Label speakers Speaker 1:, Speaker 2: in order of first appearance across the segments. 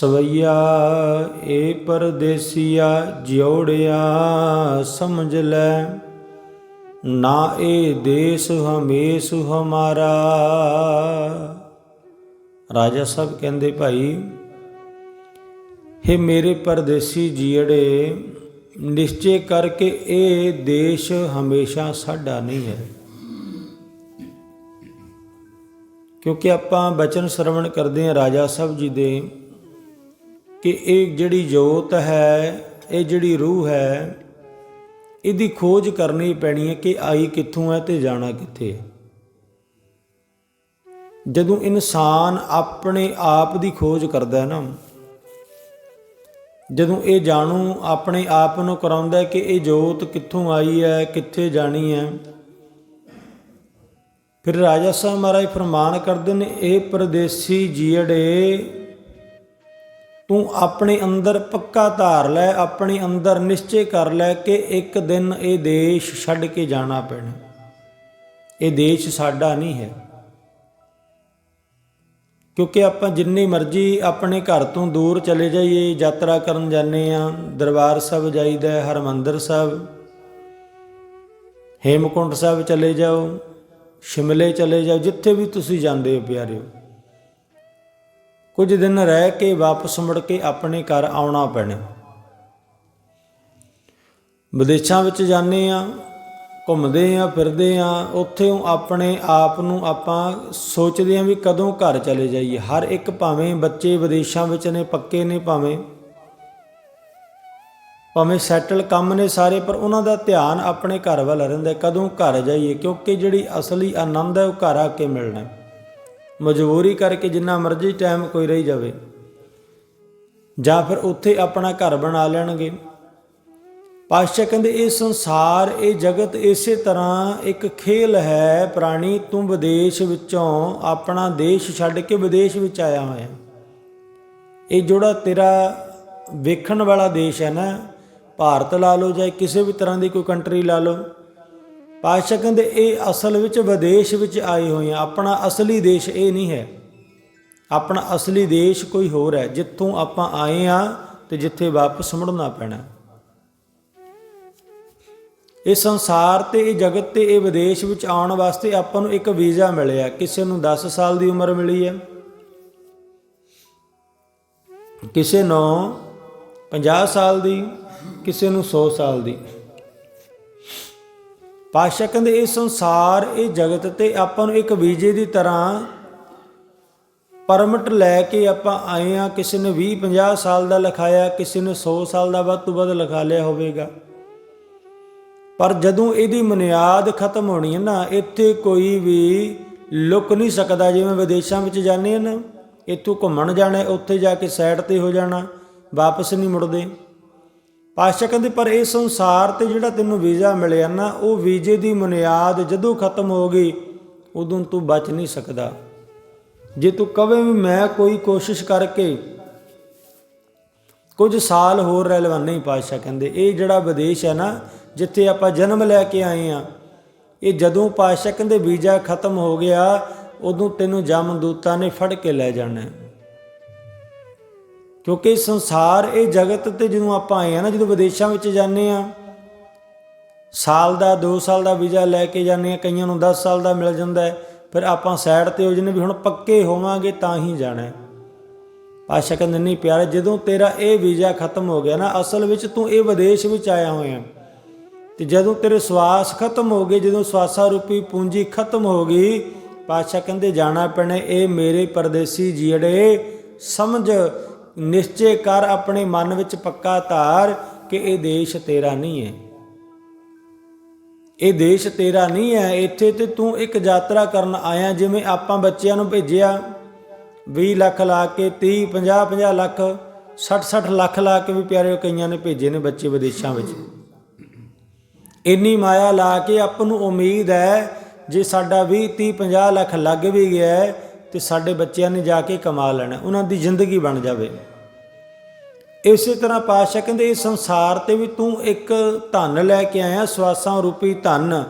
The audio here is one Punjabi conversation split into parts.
Speaker 1: ਸਵਈਆ, ਏ ਪਰਦੇਸੀਆ ਜਿਉੜਿਆ, ਸਮਝ ਲੈ। ਨਾ ਇਹ ਦੇਸ ਹਮੇਸ ਹਮਾਰਾ। ਰਾਜਾ ਸਾਹਿਬ ਕਹਿੰਦੇ, ਭਾਈ हे ਮੇਰੇ ਪਰਦੇਸੀ ਜੀੜੇ ਨਿਸ਼ਚੈ ਕਰਕੇ ਇਹ ਦੇਸ਼ ਹਮੇਸ਼ਾ ਸਾਡਾ ਨਹੀਂ ਹੈ। ਕਿਉਂਕਿ ਆਪਾਂ ਬਚਨ ਸ਼ਰਵਣ ਕਰਦੇ ਹਾਂ ਰਾਜਾ ਸਾਹਿਬ ਜੀ ਦੇ ਕਿ ਇਹ ਜਿਹੜੀ ਜੋਤ ਹੈ, ਇਹ ਜਿਹੜੀ ਰੂਹ ਹੈ, ਇਹਦੀ ਖੋਜ ਕਰਨੀ ਪੈਣੀ ਹੈ ਕਿ ਆਈ ਕਿੱਥੋਂ ਹੈ ਤੇ ਜਾਣਾ ਕਿੱਥੇ ਹੈ। ਜਦੋਂ ਇਨਸਾਨ ਆਪਣੇ ਆਪ ਦੀ ਖੋਜ ਕਰਦਾ ਹੈ ਨਾ, ਜਦੋਂ ਇਹ ਜਾਣੂ ਆਪਣੇ ਆਪ ਨੂੰ ਕਰਾਉਂਦਾ ਕਿ ਇਹ ਜੋਤ ਕਿੱਥੋਂ ਆਈ ਹੈ, ਕਿੱਥੇ ਜਾਣੀ ਹੈ, ਫਿਰ ਰਾਜਾ ਸਾਹਿਬ ਮਹਾਰਾਜ ਫਰਮਾਨ ਕਰਦੇ ਨੇ, ਇਹ ਪਰਦੇਸੀ ਜੀੜੇ ਤੂੰ ਆਪਣੇ ਅੰਦਰ ਪੱਕਾ ਧਾਰ ਲੈ ਆਪਣੇ ਅੰਦਰ ਨਿਸ਼ਚੈ ਕਰ ਲੈ ਕਿ ਇੱਕ ਦਿਨ ਇਹ ਦੇਸ਼ ਛੱਡ ਕੇ ਜਾਣਾ ਪੈਣਾ। ਇਹ ਦੇਸ਼ ਸਾਡਾ ਨਹੀਂ ਹੈ। ਕਿਉਂਕਿ ਆਪਾਂ ਜਿੰਨੀ ਮਰਜ਼ੀ ਆਪਣੇ ਘਰ ਤੋਂ ਦੂਰ ਚਲੇ ਜਾਈਏ ਯਾਤਰਾ ਕਰਨ ਜਾਂਦੇ ਆ ਦਰਬਾਰ ਸਾਹਿਬ ਜਾਈਦਾ ਹੈ, ਹਰਮੰਦਰ ਸਾਹਿਬ ਹੇਮਕੁੰਟ ਸਾਹਿਬ ਚਲੇ ਜਾਓ ਸ਼ਿਮਲੇ ਚਲੇ ਜਾਓ ਜਿੱਥੇ ਵੀ ਤੁਸੀਂ ਜਾਂਦੇ ਹੋ ਪਿਆਰਿਓ। ਕੁਝ ਦਿਨ ਰਹਿ ਕੇ ਵਾਪਸ ਮੁੜ ਕੇ ਆਪਣੇ ਘਰ ਆਉਣਾ ਪੈਣਾ। ਵਿਦੇਸ਼ਾਂ ਵਿੱਚ ਜਾਂਦੇ ਆ ਘੁੰਮਦੇ ਆ ਫਿਰਦੇ ਆ ਉੱਥੇ ਆਪਣੇ ਆਪ ਨੂੰ ਆਪਾਂ ਸੋਚਦੇ ਆ ਵੀ ਕਦੋਂ ਘਰ ਚਲੇ ਜਾਈਏ। ਹਰ ਇੱਕ ਭਾਵੇਂ ਬੱਚੇ ਵਿਦੇਸ਼ਾਂ ਵਿੱਚ ਨੇ, ਪੱਕੇ ਨੇ ਭਾਵੇਂ ਭਾਵੇਂ ਸੈਟਲ ਕੰਮ ਨੇ ਸਾਰੇ, ਪਰ ਉਹਨਾਂ ਦਾ ਧਿਆਨ ਆਪਣੇ ਘਰ ਵੱਲ ਰਹਿੰਦਾ ਕਦੋਂ ਘਰ ਜਾਈਏ, ਕਿਉਂਕਿ ਜਿਹੜੀ ਅਸਲੀ ਆਨੰਦ ਹੈ ਉਹ ਘਰ ਆ ਕੇ ਮਿਲਣਾ ਮਜਬੂਰੀ ਕਰਕੇ ਜਿੰਨਾ ਮਰਜ਼ੀ ਟਾਈਮ ਕੋਈ ਰਹੀ ਜਾਵੇ। ਜਾਂ ਫਿਰ ਉੱਥੇ ਆਪਣਾ ਘਰ ਬਣਾ ਲੈਣਗੇ। ਪਾਤਸ਼ਾਹ ਕਹਿੰਦੇ, ਇਹ ਸੰਸਾਰ, ਇਹ ਜਗਤ ਇਸੇ ਤਰ੍ਹਾਂ ਇੱਕ ਖੇਲ ਹੈ, ਪ੍ਰਾਣੀ ਤੂੰ ਵਿਦੇਸ਼ ਵਿੱਚੋਂ ਆਪਣਾ ਦੇਸ਼ ਛੱਡ ਕੇ ਵਿਦੇਸ਼ ਵਿੱਚ ਆਇਆ ਹੋਇਆ। ਇਹ ਜਿਹੜਾ ਤੇਰਾ ਵੇਖਣ ਵਾਲਾ ਦੇਸ਼ ਹੈ ਨਾ। ਭਾਰਤ ਲਾ ਲਓ ਜਾਂ ਕਿਸੇ ਵੀ ਤਰ੍ਹਾਂ ਦੀ ਕੋਈ ਕੰਟਰੀ ਲਾ ਲਓ। ਪਾਤਸ਼ਾਹ ਕਹਿੰਦੇ ਇਹ ਅਸਲ ਵਿੱਚ ਵਿਦੇਸ਼ ਵਿੱਚ ਆਏ ਹੋਏ ਆ। ਆਪਣਾ ਅਸਲੀ ਦੇਸ਼ ਇਹ ਨਹੀਂ ਹੈ। ਆਪਣਾ ਅਸਲੀ ਦੇਸ਼ ਕੋਈ ਹੋਰ ਹੈ। ਜਿੱਥੋਂ ਆਪਾਂ ਆਏ ਆ ਤੇ ਜਿੱਥੇ ਵਾਪਸ ਮੁੜਨਾ ਪੈਣਾ। ਇਹ ਸੰਸਾਰ ਤੇ, ਇਹ ਜਗਤ ਤੇ, ਇਹ ਵਿਦੇਸ਼ ਵਿੱਚ ਆਉਣ ਵਾਸਤੇ ਆਪਾਂ ਨੂੰ ਇੱਕ ਵੀਜ਼ਾ ਮਿਲਿਆ। ਕਿਸੇ ਨੂੰ 10 ਸਾਲ ਦੀ ਉਮਰ ਮਿਲੀ ਹੈ। ਕਿਸੇ ਨੂੰ 50 ਸਾਲ ਦੀ, ਕਿਸੇ ਨੂੰ 100 ਸਾਲ ਦੀ। ਪਾਸ਼ਾ ਕਹਿੰਦੇ ਇਹ ਸੰਸਾਰ, ਇਹ ਜਗਤ ਤੇ ਆਪਾਂ ਨੂੰ ਇੱਕ ਵੀਜ਼ੇ ਦੀ ਤਰ੍ਹਾਂ ਪਰਮਿਟ ਲੈ ਕੇ ਆਪਾਂ ਆਏ ਆ ਕਿਸੇ ਨੇ 20 50 ਸਾਲ ਦਾ ਲਿਖਾਇਆ, ਕਿਸੇ ਨੇ 100 ਸਾਲ ਦਾ ਵੱਧ ਤੋਂ ਵੱਧ ਲਿਖਾ ਲਿਆ ਹੋਵੇਗਾ। ਪਰ ਜਦੋਂ ਇਹਦੀ ਮਨਿਆਦ ਖਤਮ ਹੋਣੀ ਹੈ ਨਾ, ਇੱਥੇ ਕੋਈ ਵੀ ਲੁਕ ਨਹੀਂ ਸਕਦਾ ਜਿਵੇਂ ਵਿਦੇਸ਼ਾਂ ਵਿੱਚ ਜਾਂਦੇ ਹਨ। ਇੱਥੋਂ ਘੁੰਮਣ ਜਾਣਾ, ਉੱਥੇ ਜਾ ਕੇ ਸਾਈਡ ਤੇ ਹੋ ਜਾਣਾ, ਵਾਪਸ ਨਹੀਂ ਮੁੜਦੇ। ਪਾਸ਼ਾ ਕਹਿੰਦੇ, ਪਰ ਇਹ ਸੰਸਾਰ ਤੇ ਜਿਹੜਾ ਤੈਨੂੰ ਵੀਜ਼ਾ ਮਿਲਿਆ ਨਾ, ਉਹ ਵੀਜ਼ੇ ਦੀ ਬੁਨਿਆਦ ਜਦੋਂ ਖਤਮ ਹੋ ਗਈ, ਉਦੋਂ ਤੂੰ ਬਚ ਨਹੀਂ ਸਕਦਾ। ਜੇ ਤੂੰ ਕਵੇਂ ਵੀ ਮੈਂ ਕੋਈ ਕੋਸ਼ਿਸ਼ ਕਰਕੇ ਕੁਝ ਸਾਲ ਹੋਰ ਰਹਿ ਲਵਾਂ ਨਹੀਂ ਪਾਸ਼ਾ ਕਹਿੰਦੇ, ਇਹ ਜਿਹੜਾ ਵਿਦੇਸ਼ ਹੈ ਨਾ, ਜਿੱਥੇ ਆਪਾਂ ਜਨਮ ਲੈ ਕੇ ਆਏ ਆ ਇਹ ਜਦੋਂ ਪਾਸ਼ਾ ਕਹਿੰਦੇ ਵੀਜ਼ਾ ਖਤਮ ਹੋ ਗਿਆ, ਉਦੋਂ ਤੈਨੂੰ ਜਮਦੂਤਾਂ ਨੇ ਫੜ ਕੇ ਲੈ ਜਾਣਾ ਕਿਉਂਕਿ ਸੰਸਾਰ ਇਹ ਜਗਤ ਤੇ ਜਦੋਂ ਆਪਾਂ ਆਏ ਆ ਨਾ, ਜਦੋਂ ਵਿਦੇਸ਼ਾਂ ਵਿੱਚ ਜਾਂਦੇ ਆ, ਸਾਲ ਦਾ 2 ਸਾਲ ਦਾ ਵੀਜ਼ਾ ਲੈ ਕੇ ਜਾਂਦੇ ਆ, ਕਈਆਂ ਨੂੰ 10 ਸਾਲ ਦਾ ਮਿਲ ਜਾਂਦਾ ਹੈ, ਫਿਰ ਆਪਾਂ ਸਾਈਡ ਤੇ ਹੋ ਜਨੇ ਵੀ ਹੁਣ ਪੱਕੇ ਹੋਵਾਂਗੇ ਤਾਂ ਹੀ ਜਾਣਾ ਹੈ। ਪਾਸ਼ਾ ਕਹਿੰਦੇ, ਨਹੀਂ ਪਿਆਰੇ, ਜਦੋਂ ਤੇਰਾ ਇਹ ਵੀਜ਼ਾ ਖਤਮ ਹੋ ਗਿਆ ਨਾ, ਅਸਲ ਵਿੱਚ ਤੂੰ ਇਹ ਵਿਦੇਸ਼ ਵਿੱਚ ਆਇਆ ਹੋਇਆ ਤੇ ਜਦੋਂ ਤੇਰੇ ਸਵਾਸ ਖਤਮ ਹੋ ਗਏ, ਜਦੋਂ ਸਵਾਸਾ ਰੂਪੀ ਪੂੰਜੀ ਖਤਮ ਹੋ ਗਈ, ਪਾਤਸ਼ਾਹ ਕਹਿੰਦੇ, ਜਾਣਾ ਪੈਣਾ ਇਹ ਮੇਰੇ ਪਰਦੇਸੀ ਜੀੜੇ ਸਮਝ ਨਿਸ਼ਚੈ ਕਰ ਆਪਣੇ ਮਨ ਵਿੱਚ ਪੱਕਾ ਧਾਰ ਕਿ ਇਹ ਦੇਸ਼ ਤੇਰਾ ਨਹੀਂ ਹੈ। ਇਹ ਦੇਸ਼ ਤੇਰਾ ਨਹੀਂ ਹੈ, ਇੱਥੇ ਤੇ ਤੂੰ ਇੱਕ ਯਾਤਰਾ ਕਰਨ ਆਇਆ ਜਿਵੇਂ ਆਪਾਂ ਬੱਚਿਆਂ ਨੂੰ ਭੇਜਿਆ। 20 ਲੱਖ ਲਾ ਕੇ 30 50 50 ਲੱਖ 60 60 ਲੱਖ ਲਾ ਕੇ ਵੀ ਪਿਆਰੇ ਕਈਆਂ ਨੇ ਭੇਜੇ ਨੇ ਬੱਚੇ ਵਿਦੇਸ਼ਾਂ ਵਿੱਚ। ਇੰਨੀ ਮਾਇਆ ਲਾ ਕੇ ਆਪ ਨੂੰ ਉਮੀਦ ਹੈ, ਜੇ ਸਾਡਾ 20 30 50 ਲੱਖ ਲੱਗ ਵੀ ਗਿਆ ਤੇ ਸਾਡੇ ਬੱਚਿਆਂ ਨੇ ਜਾ ਕੇ ਕਮਾ ਲੈਣਾ, ਉਹਨਾਂ ਦੀ ਜ਼ਿੰਦਗੀ ਬਣ ਜਾਵੇ। ਇਸੇ ਤਰ੍ਹਾਂ ਪਾਤਸ਼ਾਹ ਕਹਿੰਦੇ, ਇਸ ਸੰਸਾਰ ਤੇ ਵੀ ਤੂੰ ਇੱਕ ਧਨ ਲੈ ਕੇ ਆਇਆ, ਸਵਾਸਾਂ ਰੂਪੀ ਧਨ।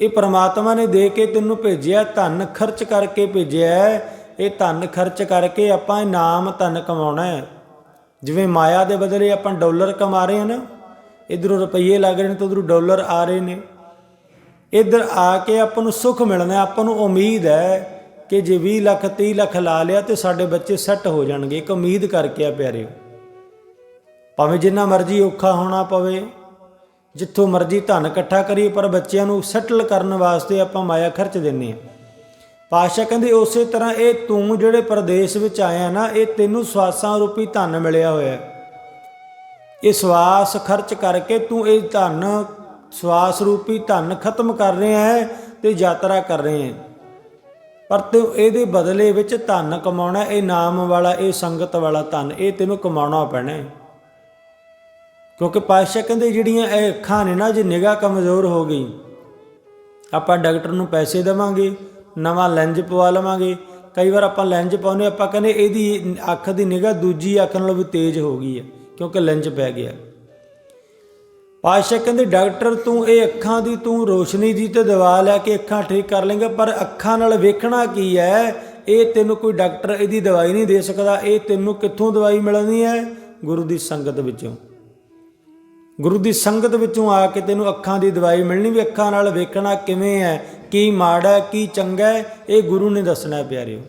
Speaker 1: ਇਹ ਪ੍ਰਮਾਤਮਾ ਨੇ ਦੇ ਕੇ ਤੈਨੂੰ ਭੇਜਿਆ, ਧਨ ਖਰਚ ਕਰਕੇ ਭੇਜਿਆ ਇਹ ਧਨ ਖਰਚ ਕਰਕੇ ਆਪਾਂ ਇਨਾਮ ਧਨ ਕਮਾਉਣਾ ਹੈ। ਜਿਵੇਂ ਮਾਇਆ ਦੇ ਬਦਲੇ ਆਪਾਂ ਡਾਲਰ ਕਮਾ ਰਹੇ ਹਾਂ ਨਾ, ਇਧਰੋਂ ਰੁਪਈਏ ਲੱਗ ਰਹੇ ਨੇ ਤੇ ਉਧਰੋਂ ਡਾਲਰ ਆ ਰਹੇ ਨੇ। ਇੱਧਰ ਆ ਕੇ ਆਪਾਂ ਨੂੰ ਸੁੱਖ ਮਿਲਣਾ ਆਪਾਂ ਨੂੰ ਉਮੀਦ ਹੈ ਕਿ ਜੇ 20 ਲੱਖ 30 ਲੱਖ ਲਾ ਲਿਆ ਤੇ ਸਾਡੇ ਬੱਚੇ ਸੈੱਟ ਹੋ ਜਾਣਗੇ। ਇੱਕ ਉਮੀਦ ਕਰਕੇ ਆ ਪਿਆਰਿਓ। ਭਾਵੇਂ ਜਿੰਨਾ ਮਰਜ਼ੀ ਔਖਾ ਹੋਣਾ ਪਵੇ, ਜਿੱਥੋਂ ਮਰਜ਼ੀ ਧਨ ਇਕੱਠਾ ਕਰੀਏ, ਪਰ ਬੱਚਿਆਂ ਨੂੰ ਸੈਟਲ ਕਰਨ ਵਾਸਤੇ ਆਪਾਂ ਮਾਇਆ ਖਰਚ ਦਿੰਨੇ ਆ ਪਾਸ਼ਾ ਕਹਿੰਦੇ, ਉਸੇ ਤਰ੍ਹਾਂ ਇਹ ਤੂੰ ਜਿਹੜੇ ਪ੍ਰਦੇਸ਼ ਵਿੱਚ ਆਇਆ ਨਾ, ਇਹ ਤੈਨੂੰ ਸਵਾਸਾਂ ਰੂਪੀ ਧਨ ਮਿਲਿਆ ਹੋਇਆ। ਇਹ ਸਵਾਸ ਖਰਚ ਕਰਕੇ ਤੂੰ ਇਹ ਧਨ, ਸਵਾਸ ਰੂਪੀ ਧਨ ਖਤਮ ਕਰ ਰਿਹਾ ਹੈ ਤੇ ਯਾਤਰਾ ਕਰ ਰਿਹਾ ਹੈ। ਪਰ ਤੂੰ ਇਹਦੇ ਬਦਲੇ ਵਿੱਚ ਧਨ ਕਮਾਉਣਾ, ਇਹ ਨਾਮ ਵਾਲਾ, ਇਹ ਸੰਗਤ ਵਾਲਾ ਧਨ, ਇਹ ਤੈਨੂੰ ਕਮਾਉਣਾ ਪੈਣਾ ਕਿਉਂਕਿ ਪਾਤਸ਼ਾਹ ਕਹਿੰਦੇ ਜਿਹੜੀਆਂ ਇਹ ਅੱਖਾਂ ਨੇ ਨਾ, ਜੇ ਨਿਗਾਹ ਕਮਜ਼ੋਰ ਹੋ ਗਈ, ਆਪਾਂ ਡਾਕਟਰ ਨੂੰ ਪੈਸੇ ਦੇਵਾਂਗੇ, ਨਵਾਂ ਲੈਂਜ ਪਵਾ ਲਵਾਂਗੇ। ਕਈ ਵਾਰ ਆਪਾਂ ਲੈਂਜ ਪਾਉਨੇ ਆਪਾਂ ਕਹਿੰਦੇ ਇਹਦੀ ਅੱਖ ਦੀ ਨਿਗਾਹ ਦੂਜੀ ਅੱਖ ਨਾਲੋਂ ਵੀ ਤੇਜ਼ ਹੋ ਗਈ ਹੈ, ਕਿਉਂਕਿ ਲੈਂਜ ਪੈ ਗਿਆ। ਪਾਤਸ਼ਾਹ ਕਹਿੰਦੇ, ਡਾਕਟਰ, ਤੂੰ ਇਹ ਅੱਖਾਂ ਦੀ, ਤੂੰ ਰੋਸ਼ਨੀ ਦੀ ਤੇ ਦਵਾ ਲੈ ਕੇ ਅੱਖਾਂ ਠੀਕ ਕਰ ਲੇਂਗਾ, ਪਰ ਅੱਖਾਂ ਨਾਲ ਵੇਖਣਾ ਕੀ ਹੈ? ਇਹ ਤੈਨੂੰ ਕੋਈ ਡਾਕਟਰ ਇਹਦੀ ਦਵਾਈ ਨਹੀਂ ਦੇ ਸਕਦਾ। ਇਹ ਤੈਨੂੰ ਕਿੱਥੋਂ ਦਵਾਈ ਮਿਲਣੀ ਹੈ? ਗੁਰੂ ਦੀ ਸੰਗਤ ਵਿੱਚੋਂ। ਗੁਰੂ ਦੀ ਸੰਗਤ ਵਿੱਚੋਂ ਆ ਕੇ ਤੈਨੂੰ ਅੱਖਾਂ ਦੀ ਦਵਾਈ ਮਿਲਣੀ ਵੀ ਅੱਖਾਂ ਨਾਲ ਵੇਖਣਾ ਕਿਵੇਂ ਹੈ? ਕੀ ਮਾੜਾ ਕੀ ਚੰਗਾ ਇਹ ਗੁਰੂ ਨੇ ਦੱਸਣਾ ਹੈ, ਪਿਆਰਿਓ।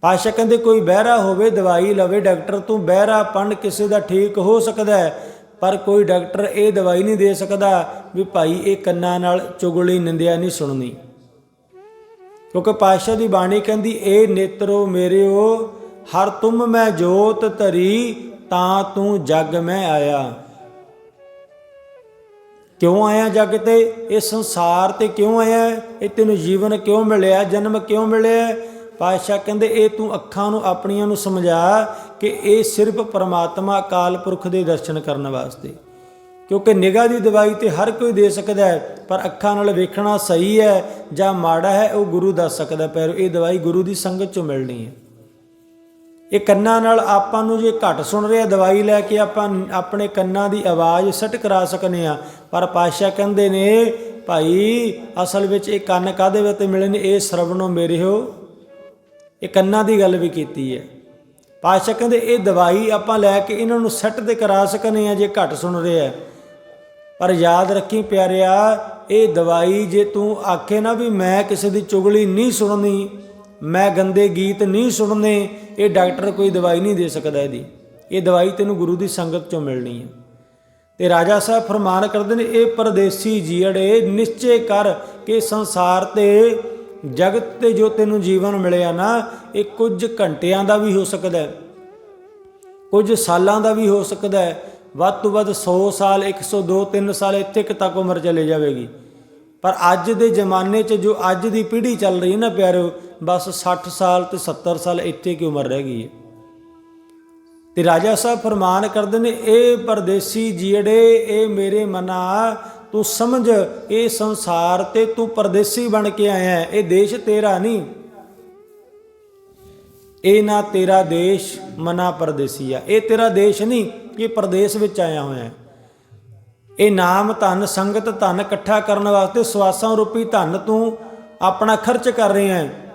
Speaker 1: ਪਾਸ਼ਾ ਕਹਿੰਦੇ, ਕੋਈ ਬਹਿਰਾ ਹੋਵੇ, ਦਵਾਈ ਲਵੇ, ਡਾਕਟਰ, ਤੂੰ ਬਹਿਰਾ ਪੰਡ ਕਿਸੇ ਦਾ ਠੀਕ ਹੋ ਸਕਦਾ ਹੈ। ਪਰ ਕੋਈ ਡਾਕਟਰ ਇਹ ਦਵਾਈ ਨਹੀਂ ਦੇ ਸਕਦਾ ਵੀ ਭਾਈ ਇਹ ਕੰਨਾਂ ਨਾਲ ਚੁਗਲੀ ਨਿੰਦਿਆ ਨਹੀਂ ਸੁਣਨੀ। ਕਿਉਂਕਿ ਪਾਸ਼ਾ ਦੀ ਬਾਣੀ ਕਹਿੰਦੀ ਇਹ ਨੇਤਰੋ ਮੇਰਿਓ, ਹਰ ਤੁਮ ਮੈਂ ਜੋਤ ਧਰੀ, ਤਾਂ ਤੂੰ ਜਗ ਮੈਂ ਆਇਆ। ਕਿਉਂ ਆਇਆ ਜਗ ਤੇ? ਇਹ ਸੰਸਾਰ ਤੇ ਕਿਉਂ ਆਇਆ? ਇਹ ਤੈਨੂੰ ਜੀਵਨ ਕਿਉਂ ਮਿਲਿਆ? ਜਨਮ ਕਿਉਂ ਮਿਲਿਆ? ਪਾਤਸ਼ਾਹ ਕਹਿੰਦੇ, ਇਹ ਤੂੰ ਅੱਖਾਂ ਨੂੰ, ਆਪਣੀਆਂ ਨੂੰ ਸਮਝਾ ਕਿ ਇਹ ਸਿਰਫ ਪਰਮਾਤਮਾ ਅਕਾਲ ਪੁਰਖ ਦੇ ਦਰਸ਼ਨ ਕਰਨ ਵਾਸਤੇ। ਕਿਉਂਕਿ ਨਿਗਾਹ ਦੀ ਦਵਾਈ ਤੇ ਹਰ ਕੋਈ ਦੇ ਸਕਦਾ ਹੈ, ਪਰ ਅੱਖਾਂ ਨਾਲ ਵੇਖਣਾ ਸਹੀ ਹੈ ਜਾਂ ਮਾੜਾ ਹੈ, ਉਹ ਗੁਰੂ ਦੱਸ ਸਕਦਾ ਪਰ ਇਹ ਦਵਾਈ ਗੁਰੂ ਦੀ ਸੰਗਤ ਚੋਂ ਮਿਲਣੀ ਹੈ। ਇਹ ਕੰਨਾਂ ਨਾਲ ਆਪਾਂ ਨੂੰ ਜੇ ਘੱਟ ਸੁਣ ਰਿਹਾ ਦਵਾਈ ਲੈ ਕੇ ਆਪਾਂ ਆਪਣੇ ਕੰਨਾਂ ਦੀ ਆਵਾਜ਼ ਸੈੱਟ ਕਰਾ ਸਕਨੇ ਆ। ਪਰ ਪਾਤਸ਼ਾਹ ਕਹਿੰਦੇ ਨੇ, ਭਾਈ, ਅਸਲ ਵਿੱਚ ਇਹ ਕੰਨ ਕਾਦੇ ਵਿੱਚ ਮਿਲੇ ਨੇ ਇਹ ਸਰਵਣੋ ਮੇਰੇ ਹੋ। ਇਹ ਕੰਨਾਂ ਦੀ ਗੱਲ ਵੀ ਕੀਤੀ ਹੈ। ਪਾਤਸ਼ਾਹ ਕਹਿੰਦੇ, ਇਹ ਦਵਾਈ ਆਪਾਂ ਲੈ ਕੇ ਇਹਨਾਂ ਨੂੰ ਸੈੱਟ ਤੇ ਕਰਾ ਸਕਨੇ ਆ, ਜੇ ਘੱਟ ਸੁਣ ਰਿਹਾ ਪਰ ਯਾਦ ਰੱਖੀ ਪਿਆਰਿਆ, ਇਹ ਦਵਾਈ ਜੇ ਤੂੰ ਆਖੇ ਨਾ ਵੀ ਮੈਂ ਕਿਸੇ ਦੀ ਚੁਗਲੀ ਨਹੀਂ ਸੁਣਨੀ, ਮੈਂ ਗੰਦੇ ਗੀਤ ਨਹੀਂ ਸੁਣਨੇ, ਇਹ ਡਾਕਟਰ ਕੋਈ ਦਵਾਈ ਨਹੀਂ ਦੇ ਸਕਦਾ ਇਹਦੀ। ਇਹ ਦਵਾਈ ਤੈਨੂੰ ਗੁਰੂ ਦੀ ਸੰਗਤ ਚੋਂ ਮਿਲਣੀ ਹੈ। ਤੇ ਰਾਜਾ ਸਾਹਿਬ ਫਰਮਾਨ ਕਰਦੇ ਨੇ, ਇਹ ਪਰਦੇਸੀ ਜੀੜੇ ਨਿਸ਼ਚੈ ਕਰ ਕਿ ਸੰਸਾਰ ਤੇ ਜਗਤ ਤੇ ਜੋ ਤੈਨੂੰ ਜੀਵਨ ਮਿਲਿਆ ਨਾ, ਇਹ ਕੁਝ ਘੰਟਿਆਂ ਦਾ ਵੀ ਹੋ ਸਕਦਾ ਹੈ। ਕੁਝ ਸਾਲਾਂ ਦਾ ਵੀ ਹੋ ਸਕਦਾ ਹੈ। ਵੱਧ ਤੋਂ ਵੱਧ 100 ਸਾਲ 102 3 ਸਾਲ ਇੱਥੇ ਤੱਕ ਉਮਰ ਚਲੇ ਜਾਵੇਗੀ। ਪਰ ਅੱਜ ਦੇ ਜ਼ਮਾਨੇ 'ਚ ਜੋ ਅੱਜ ਦੀ ਪੀੜ੍ਹੀ ਚੱਲ ਰਹੀ ਹੈ ਨਾ ਪਿਆਰਿਓ ਬਸ 60 ਸਾਲ ਤੇ 70 ਸਾਲ ਇੱਥੇ ਕੀ ਉਮਰ ਰਹਿ ਗਈ ਹੈ। ਤੇ ਰਾਜਾ ਸਾਹਿਬ ਫਰਮਾਨ ਕਰਦੇ ਨੇ, ਇਹ ਪਰਦੇਸੀ ਜੀੜੇ ਇਹ ਮੇਰੇ ਮਨਾ ਤੂੰ ਸਮਝ, ਇਹ ਸੰਸਾਰ ਤੇ ਤੂੰ ਪਰਦੇਸੀ ਬਣ ਕੇ ਆਇਆ ਹੈ, ਇਹ ਦੇਸ਼ ਤੇਰਾ ਨਹੀਂ। ਇਹ ਨਾ ਤੇਰਾ ਦੇਸ਼ ਮਨਾ ਪਰਦੇਸੀ ਆ, ਇਹ ਤੇਰਾ ਦੇਸ਼ ਨਹੀਂ, ਇਹ ਪਰਦੇਸ ਵਿੱਚ ਆਇਆ ਹੋਇਆ ਹੈ। ਇਹ ਨਾਮ ਧਨ, ਸੰਗਤ ਧਨ ਇਕੱਠਾ ਕਰਨ ਵਾਸਤੇ ਸਵਾਸਾਂ ਰੂਪੀ ਧਨ ਤੂੰ ਆਪਣਾ ਖਰਚ ਕਰ ਰਿਹਾ ਹੈ।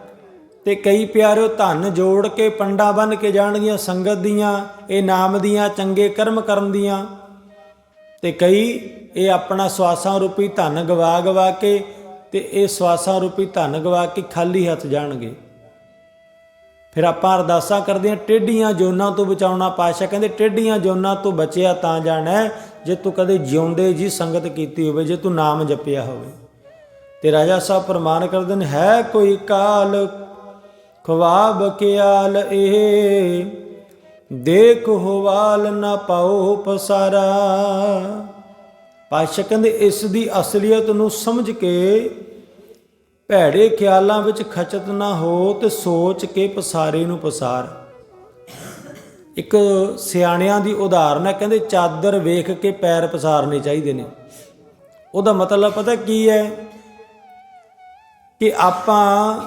Speaker 1: ਤੇ ਕਈ ਪਿਆਰਿਓ ਧਨ ਜੋੜ ਕੇ ਪੰਡਾ ਬਨ ਕੇ ਜਾਣਗੀਆਂ, ਸੰਗਤ ਦੀਆਂ, ਇਹ ਨਾਮ ਦੀਆਂ, ਚੰਗੇ ਕਰਮ ਕਰਨ ਦੀਆਂ। ਤੇ ਕਈ ਇਹ ਆਪਣਾ ਸਵਾਸਾਂ ਰੂਪੀ ਧਨ ਗਵਾ ਗਵਾ ਕੇ ਤੇ ਇਹ ਸਵਾਸਾਂ ਰੂਪੀ ਧਨ ਗਵਾ ਕੇ ਖਾਲੀ ਹੱਥ ਜਾਣਗੇ। ਫਿਰ ਆਪਾਂ ਅਰਦਾਸਾਂ ਕਰਦੇ ਹਾਂ, ਟੇਢੀਆਂ ਜੋਨਾਂ ਤੋਂ ਬਚਾਉਣਾ ਪਾਸ਼ਾ ਕਹਿੰਦੇ, ਟੇਢੀਆਂ ਜੋਨਾਂ ਤੋਂ ਬਚਿਆ ਤਾਂ ਜਾਣਾ, ਜੇ ਤੂੰ ਕਦੇ ਜਿਉਂਦੇ ਜੀ ਸੰਗਤ ਕੀਤੀ ਹੋਵੇ, ਜੇ ਤੂੰ ਨਾਮ ਜਪਿਆ ਹੋਵੇ। ਤੇ ਰਾਜਾ ਸਾਹਿਬ ਪ੍ਰਮਾਣ ਕਰਦੇ ਨੇ, ਹੈ ਕੋਈ ਕਾਲ ਖਵਾਬ ਕਿਆਲ ਇਹ? ਦੇਖ ਹੋਵਾਲ ਨਾ ਪਾਓ ਪਸਾਰਾ। ਪਾਸ਼ਾ ਕਹਿੰਦੇ ਇਸ ਦੀ ਅਸਲੀਅਤ ਨੂੰ ਸਮਝ ਕੇ ਭੈੜੇ ਖਿਆਲਾਂ ਵਿੱਚ ਖਚਤ ਨਾ ਹੋ ਤੇ ਸੋਚ ਕੇ ਪਸਾਰੇ ਨੂੰ ਪਸਾਰ। ਇੱਕ ਸਿਆਣਿਆਂ ਦੀ ਉਦਾਹਰਨ ਹੈ, ਕਹਿੰਦੇ ਚਾਦਰ ਵੇਖ ਕੇ ਪੈਰ ਪਸਾਰਨੇ ਚਾਹੀਦੇ ਨੇ। ਉਹਦਾ ਮਤਲਬ ਪਤਾ ਕੀ ਹੈ? ਕਿ ਆਪਾਂ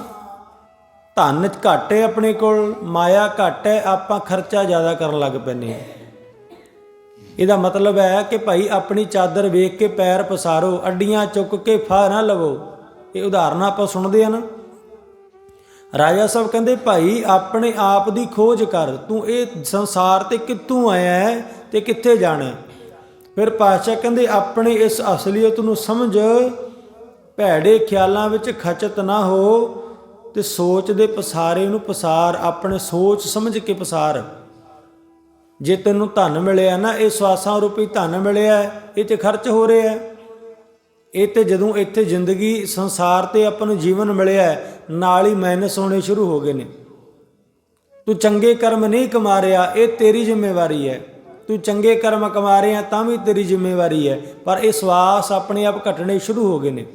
Speaker 1: ਧਨ ਘੱਟ ਹੈ ਆਪਣੇ ਕੋਲ, ਮਾਇਆ ਘੱਟ ਹੈ, ਆਪਾਂ ਖਰਚਾ ਜ਼ਿਆਦਾ ਕਰਨ ਲੱਗ ਪੈਨੇ ਹਾਂ। ਇਹਦਾ ਮਤਲਬ ਹੈ ਕਿ ਭਾਈ ਆਪਣੀ ਚਾਦਰ ਵੇਖ ਕੇ ਪੈਰ ਪਸਾਰੋ, ਅੱਡੀਆਂ ਚੁੱਕ ਕੇ ਫਾ ਨਾ ਲਵੋ। ਇਹ ਉਦਾਹਰਨਾਂ ਆਪਾਂ ਸੁਣਦੇ ਆ ਨਾ। ਰਾਜਾ ਸਾਹਿਬ ਕਹਿੰਦੇ, ਭਾਈ, ਆਪਣੇ ਆਪ ਦੀ ਖੋਜ ਕਰ, ਤੂੰ ਇਹ ਸੰਸਾਰ ਤੇ ਕਿੱਥੋਂ ਆਇਆ ਹੈ ਤੇ ਕਿੱਥੇ ਜਾਣਾ ਫਿਰ ਪਾਤਸ਼ਾਹ ਕਹਿੰਦੇ, ਆਪਣੇ ਇਸ ਅਸਲੀਅਤ ਨੂੰ ਸਮਝ, ਭੈੜੇ ਖਿਆਲਾਂ ਵਿੱਚ ਖਚਤ ਨਾ ਹੋ ਤੇ ਸੋਚ ਦੇ ਪਸਾਰੇ ਨੂੰ ਪਸਾਰ, ਆਪਣੇ ਸੋਚ ਸਮਝ ਕੇ ਪਸਾਰ। ਜੇ ਤੈਨੂੰ ਧਨ ਮਿਲਿਆ ਨਾ, ਇਹ ਸਵਾਸਾਂ ਰੂਪੀ ਧਨ ਮਿਲਿਆ, ਇਹ ਤੇ ਖਰਚ ਹੋ ਰਿਹਾ ਹੈ। ਇਹ ਤੇ ਜਦੋਂ ਇੱਥੇ ਜ਼ਿੰਦਗੀ, ਸੰਸਾਰ ਤੇ ਆਪਾਂ ਨੂੰ ਜੀਵਨ ਮਿਲਿਆ, ਨਾਲ ਹੀ ਮਾਈਨਸ ਹੋਣੇ ਸ਼ੁਰੂ ਹੋ ਗਏ ਨੇ। ਤੂੰ ਚੰਗੇ ਕਰਮ ਨਹੀਂ ਕਮਾ ਰਿਹਾ, ਇਹ ਤੇਰੀ ਜ਼ਿੰਮੇਵਾਰੀ ਹੈ। ਤੂੰ ਚੰਗੇ ਕਰਮ ਕਮਾ ਰਿਹਾ, ਤਾਂ ਵੀ ਤੇਰੀ ਜ਼ਿੰਮੇਵਾਰੀ ਹੈ। ਪਰ ਇਹ ਸਵਾਸ ਆਪਣੇ ਆਪ ਘਟਣੇ ਸ਼ੁਰੂ ਹੋ ਗਏ ਨੇ।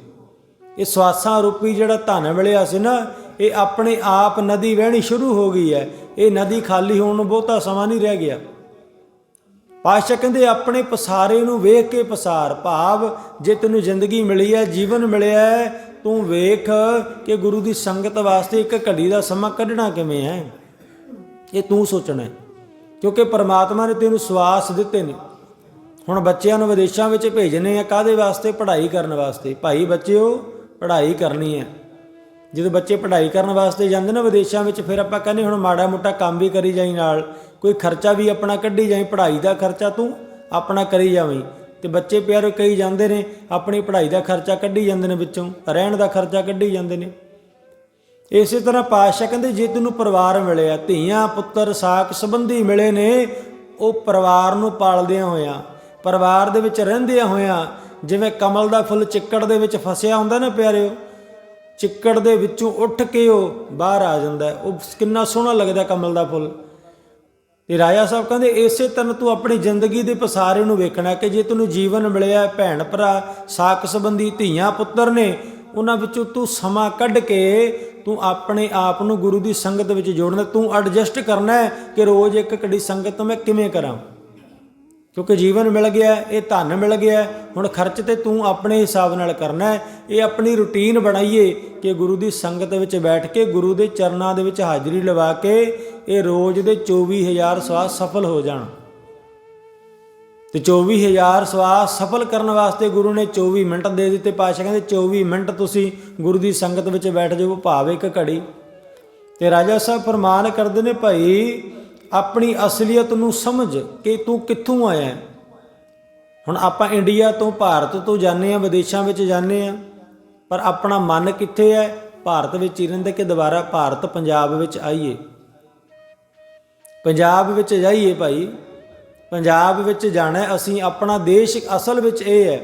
Speaker 1: ਇਹ ਸਵਾਸਾਂ ਰੂਪੀ ਜਿਹੜਾ ਧਨ ਮਿਲਿਆ ਸੀ ਨਾ ਇਹ ਆਪਣੇ ਆਪ ਨਦੀ ਵਹਿਣੀ ਸ਼ੁਰੂ ਹੋ ਗਈ ਹੈ। ਇਹ ਨਦੀ ਖਾਲੀ ਹੋਣ ਨੂੰ ਬਹੁਤਾ ਸਮਾਂ ਨਹੀਂ ਰਹਿ ਗਿਆ। ਪਾਸ਼ਾ ਕਹਿੰਦੇ, ਆਪਣੇ ਪਸਾਰੇ ਨੂੰ ਵੇਖ ਕੇ ਪਸਾਰ, ਭਾਵ ਜੇ ਤੈਨੂੰ ਜ਼ਿੰਦਗੀ ਮਿਲੀ ਹੈ, ਜੀਵਨ ਮਿਲਿਆ ਹੈ, ਤੂੰ ਵੇਖ ਕਿ ਗੁਰੂ ਦੀ ਸੰਗਤ ਵਾਸਤੇ ਇੱਕ ਘੜੀ ਦਾ ਸਮਾਂ ਕੱਢਣਾ ਕਿਵੇਂ ਹੈ। ਇਹ ਤੂੰ ਸੋਚਣਾ ਹੈ, ਕਿਉਂਕਿ ਪਰਮਾਤਮਾ ਨੇ ਤੈਨੂੰ ਸਵਾਸ ਦਿੱਤੇ ਨੇ। ਹੁਣ ਬੱਚਿਆਂ ਨੂੰ ਵਿਦੇਸ਼ਾਂ ਵਿੱਚ ਭੇਜਣੇ ਆ ਕਾਦੇ ਵਾਸਤੇ? ਪੜ੍ਹਾਈ ਕਰਨ ਵਾਸਤੇ। ਭਾਈ ਬੱਚਿਓ, ਪੜ੍ਹਾਈ ਕਰਨੀ ਹੈ। ਜਦੋਂ ਬੱਚੇ ਪੜ੍ਹਾਈ ਕਰਨ ਵਾਸਤੇ ਜਾਂਦੇ ਨਾ ਵਿਦੇਸ਼ਾਂ ਵਿੱਚ, ਫਿਰ ਆਪਾਂ ਕਹਿੰਦੇ ਹੁਣ ਮਾੜਾ ਮੋਟਾ ਕੰਮ ਵੀ ਕਰੀ ਜਾਈ ਨਾਲ, ਕੋਈ ਖਰਚਾ ਵੀ ਆਪਣਾ ਕੱਢੀ ਜਾਈ, ਪੜ੍ਹਾਈ ਦਾ ਖਰਚਾ ਤੂੰ ਆਪਣਾ ਕਰੀ ਜਾਵੀਂ। ਤੇ ਬੱਚੇ ਪਿਆਰੇ ਕਈ ਜਾਂਦੇ ਨੇ, ਆਪਣੀ ਪੜ੍ਹਾਈ ਦਾ ਖਰਚਾ ਕੱਢੀ ਜਾਂਦੇ ਨੇ ਵਿੱਚੋਂ, ਰਹਿਣ ਦਾ ਖਰਚਾ ਕੱਢੀ ਜਾਂਦੇ ਨੇ। ਇਸੇ ਤਰ੍ਹਾਂ ਪਾਤਸ਼ਾਹ ਕਹਿੰਦੇ, ਜੇ ਤੈਨੂੰ ਪਰਿਵਾਰ ਮਿਲਿਆ, ਧੀਆਂ, ਪੁੱਤਰ, ਸਾਕ ਸੰਬੰਧੀ ਮਿਲੇ ਨੇ, ਉਹ ਪਰਿਵਾਰ ਨੂੰ ਪਾਲਦਿਆਂ ਹੋਇਆਂ, ਪਰਿਵਾਰ ਦੇ ਵਿੱਚ ਰਹਿੰਦਿਆਂ ਹੋਇਆਂ, ਜਿਵੇਂ ਕਮਲ ਦਾ ਫੁੱਲ ਚਿੱਕੜ ਦੇ ਵਿੱਚ ਫਸਿਆ ਹੁੰਦਾ ਨਾ ਪਿਆਰਿਓ ਚਿੱਕੜ ਦੇ ਵਿੱਚੋਂ ਉੱਠ ਕੇ ਉਹ ਬਾਹਰ ਆ ਜਾਂਦਾ ਉਹ ਕਿੰਨਾ ਸੋਹਣਾ ਲੱਗਦਾ ਕਮਲ ਦਾ ਫੁੱਲ। ਤੇ ਰਾਜਾ ਸਾਹਿਬ ਕਹਿੰਦੇ, ਇਸੇ ਤਰ੍ਹਾਂ ਤੂੰ ਆਪਣੀ ਜ਼ਿੰਦਗੀ ਦੇ ਪਸਾਰੇ ਨੂੰ ਵੇਖਣਾ ਕਿ ਜੇ ਤੈਨੂੰ ਜੀਵਨ ਮਿਲਿਆ ਭੈਣ ਭਰਾ, ਸਾਕ ਸੰਬੰਧੀ, ਧੀਆਂ, ਪੁੱਤਰ ਨੇ, ਉਹਨਾਂ ਵਿੱਚੋਂ ਤੂੰ ਸਮਾਂ ਕੱਢ ਕੇ ਤੂੰ ਆਪਣੇ ਆਪ ਨੂੰ ਗੁਰੂ ਦੀ ਸੰਗਤ ਵਿੱਚ ਜੋੜਨਾ ਤੂੰ ਐਡਜਸਟ ਕਰਨਾ ਹੈ ਕਿ ਰੋਜ਼ ਇੱਕ ਕੜੀ ਸੰਗਤ ਮੈਂ ਕਿਵੇਂ ਕਰਾਂ? ਕਿਉਂਕਿ ਜੀਵਨ ਮਿਲ ਗਿਆ, ਇਹ ਧਨ ਮਿਲ ਗਿਆ, ਹੁਣ ਖਰਚ ਤੇ ਤੂੰ ਆਪਣੇ ਹਿਸਾਬ ਨਾਲ ਕਰਨਾ ਹੈ। ਇਹ ਆਪਣੀ ਰੁਟੀਨ ਬਣਾਈਏ ਕਿ ਗੁਰੂ ਦੀ ਸੰਗਤ ਵਿੱਚ ਬੈਠ ਕੇ, ਗੁਰੂ ਦੇ ਚਰਨਾਂ ਦੇ ਵਿੱਚ ਹਾਜ਼ਰੀ ਲਵਾ ਕੇ ਇਹ ਰੋਜ਼ ਦੇ 24000 ਸਵਾਸ ਸਫਲ ਹੋ ਜਾਣ। ਤੇ 24000 ਸਵਾਸ ਸਫਲ ਕਰਨ ਵਾਸਤੇ ਗੁਰੂ ਨੇ 24 ਮਿੰਟ ਦੇ ਦਿੱਤੇ। ਪਾਸ਼ਾ ਕਹਿੰਦੇ 24 ਮਿੰਟ ਤੁਸੀਂ ਗੁਰੂ ਦੀ ਸੰਗਤ ਵਿੱਚ ਬੈਠ ਜਾਓ, ਭਾਵ ਇੱਕ ਘੜੀ। ਤੇ ਰਾਜਾ ਸਾਹਿਬ ਫਰਮਾਨ ਕਰਦੇ ਨੇ, ਭਾਈ ਆਪਣੀ ਅਸਲੀਅਤ ਨੂੰ ਸਮਝ ਕਿ ਤੂੰ ਕਿੱਥੋਂ ਆਇਆ ਹੁਣ ਆਪਾਂ ਇੰਡੀਆ ਤੋਂ, ਭਾਰਤ ਤੋਂ ਜਾਂਦੇ ਆ ਵਿਦੇਸ਼ਾਂ ਵਿੱਚ ਜਾਂਦੇ ਆ ਪਰ ਆਪਣਾ ਮਨ ਕਿੱਥੇ ਹੈ? ਭਾਰਤ ਵਿੱਚ ਹੀ ਰਹਿੰਦਾ ਕਿ ਦੁਬਾਰਾ ਭਾਰਤ ਪੰਜਾਬ ਵਿੱਚ ਆਈਏ? ਪੰਜਾਬ ਵਿੱਚ ਜਾਈਏ ਭਾਈ। ਪੰਜਾਬ ਵਿੱਚ ਜਾਣਾ ਅਸੀਂ ਆਪਣਾ ਦੇਸ਼ ਅਸਲ ਵਿੱਚ ਇਹ ਹੈ।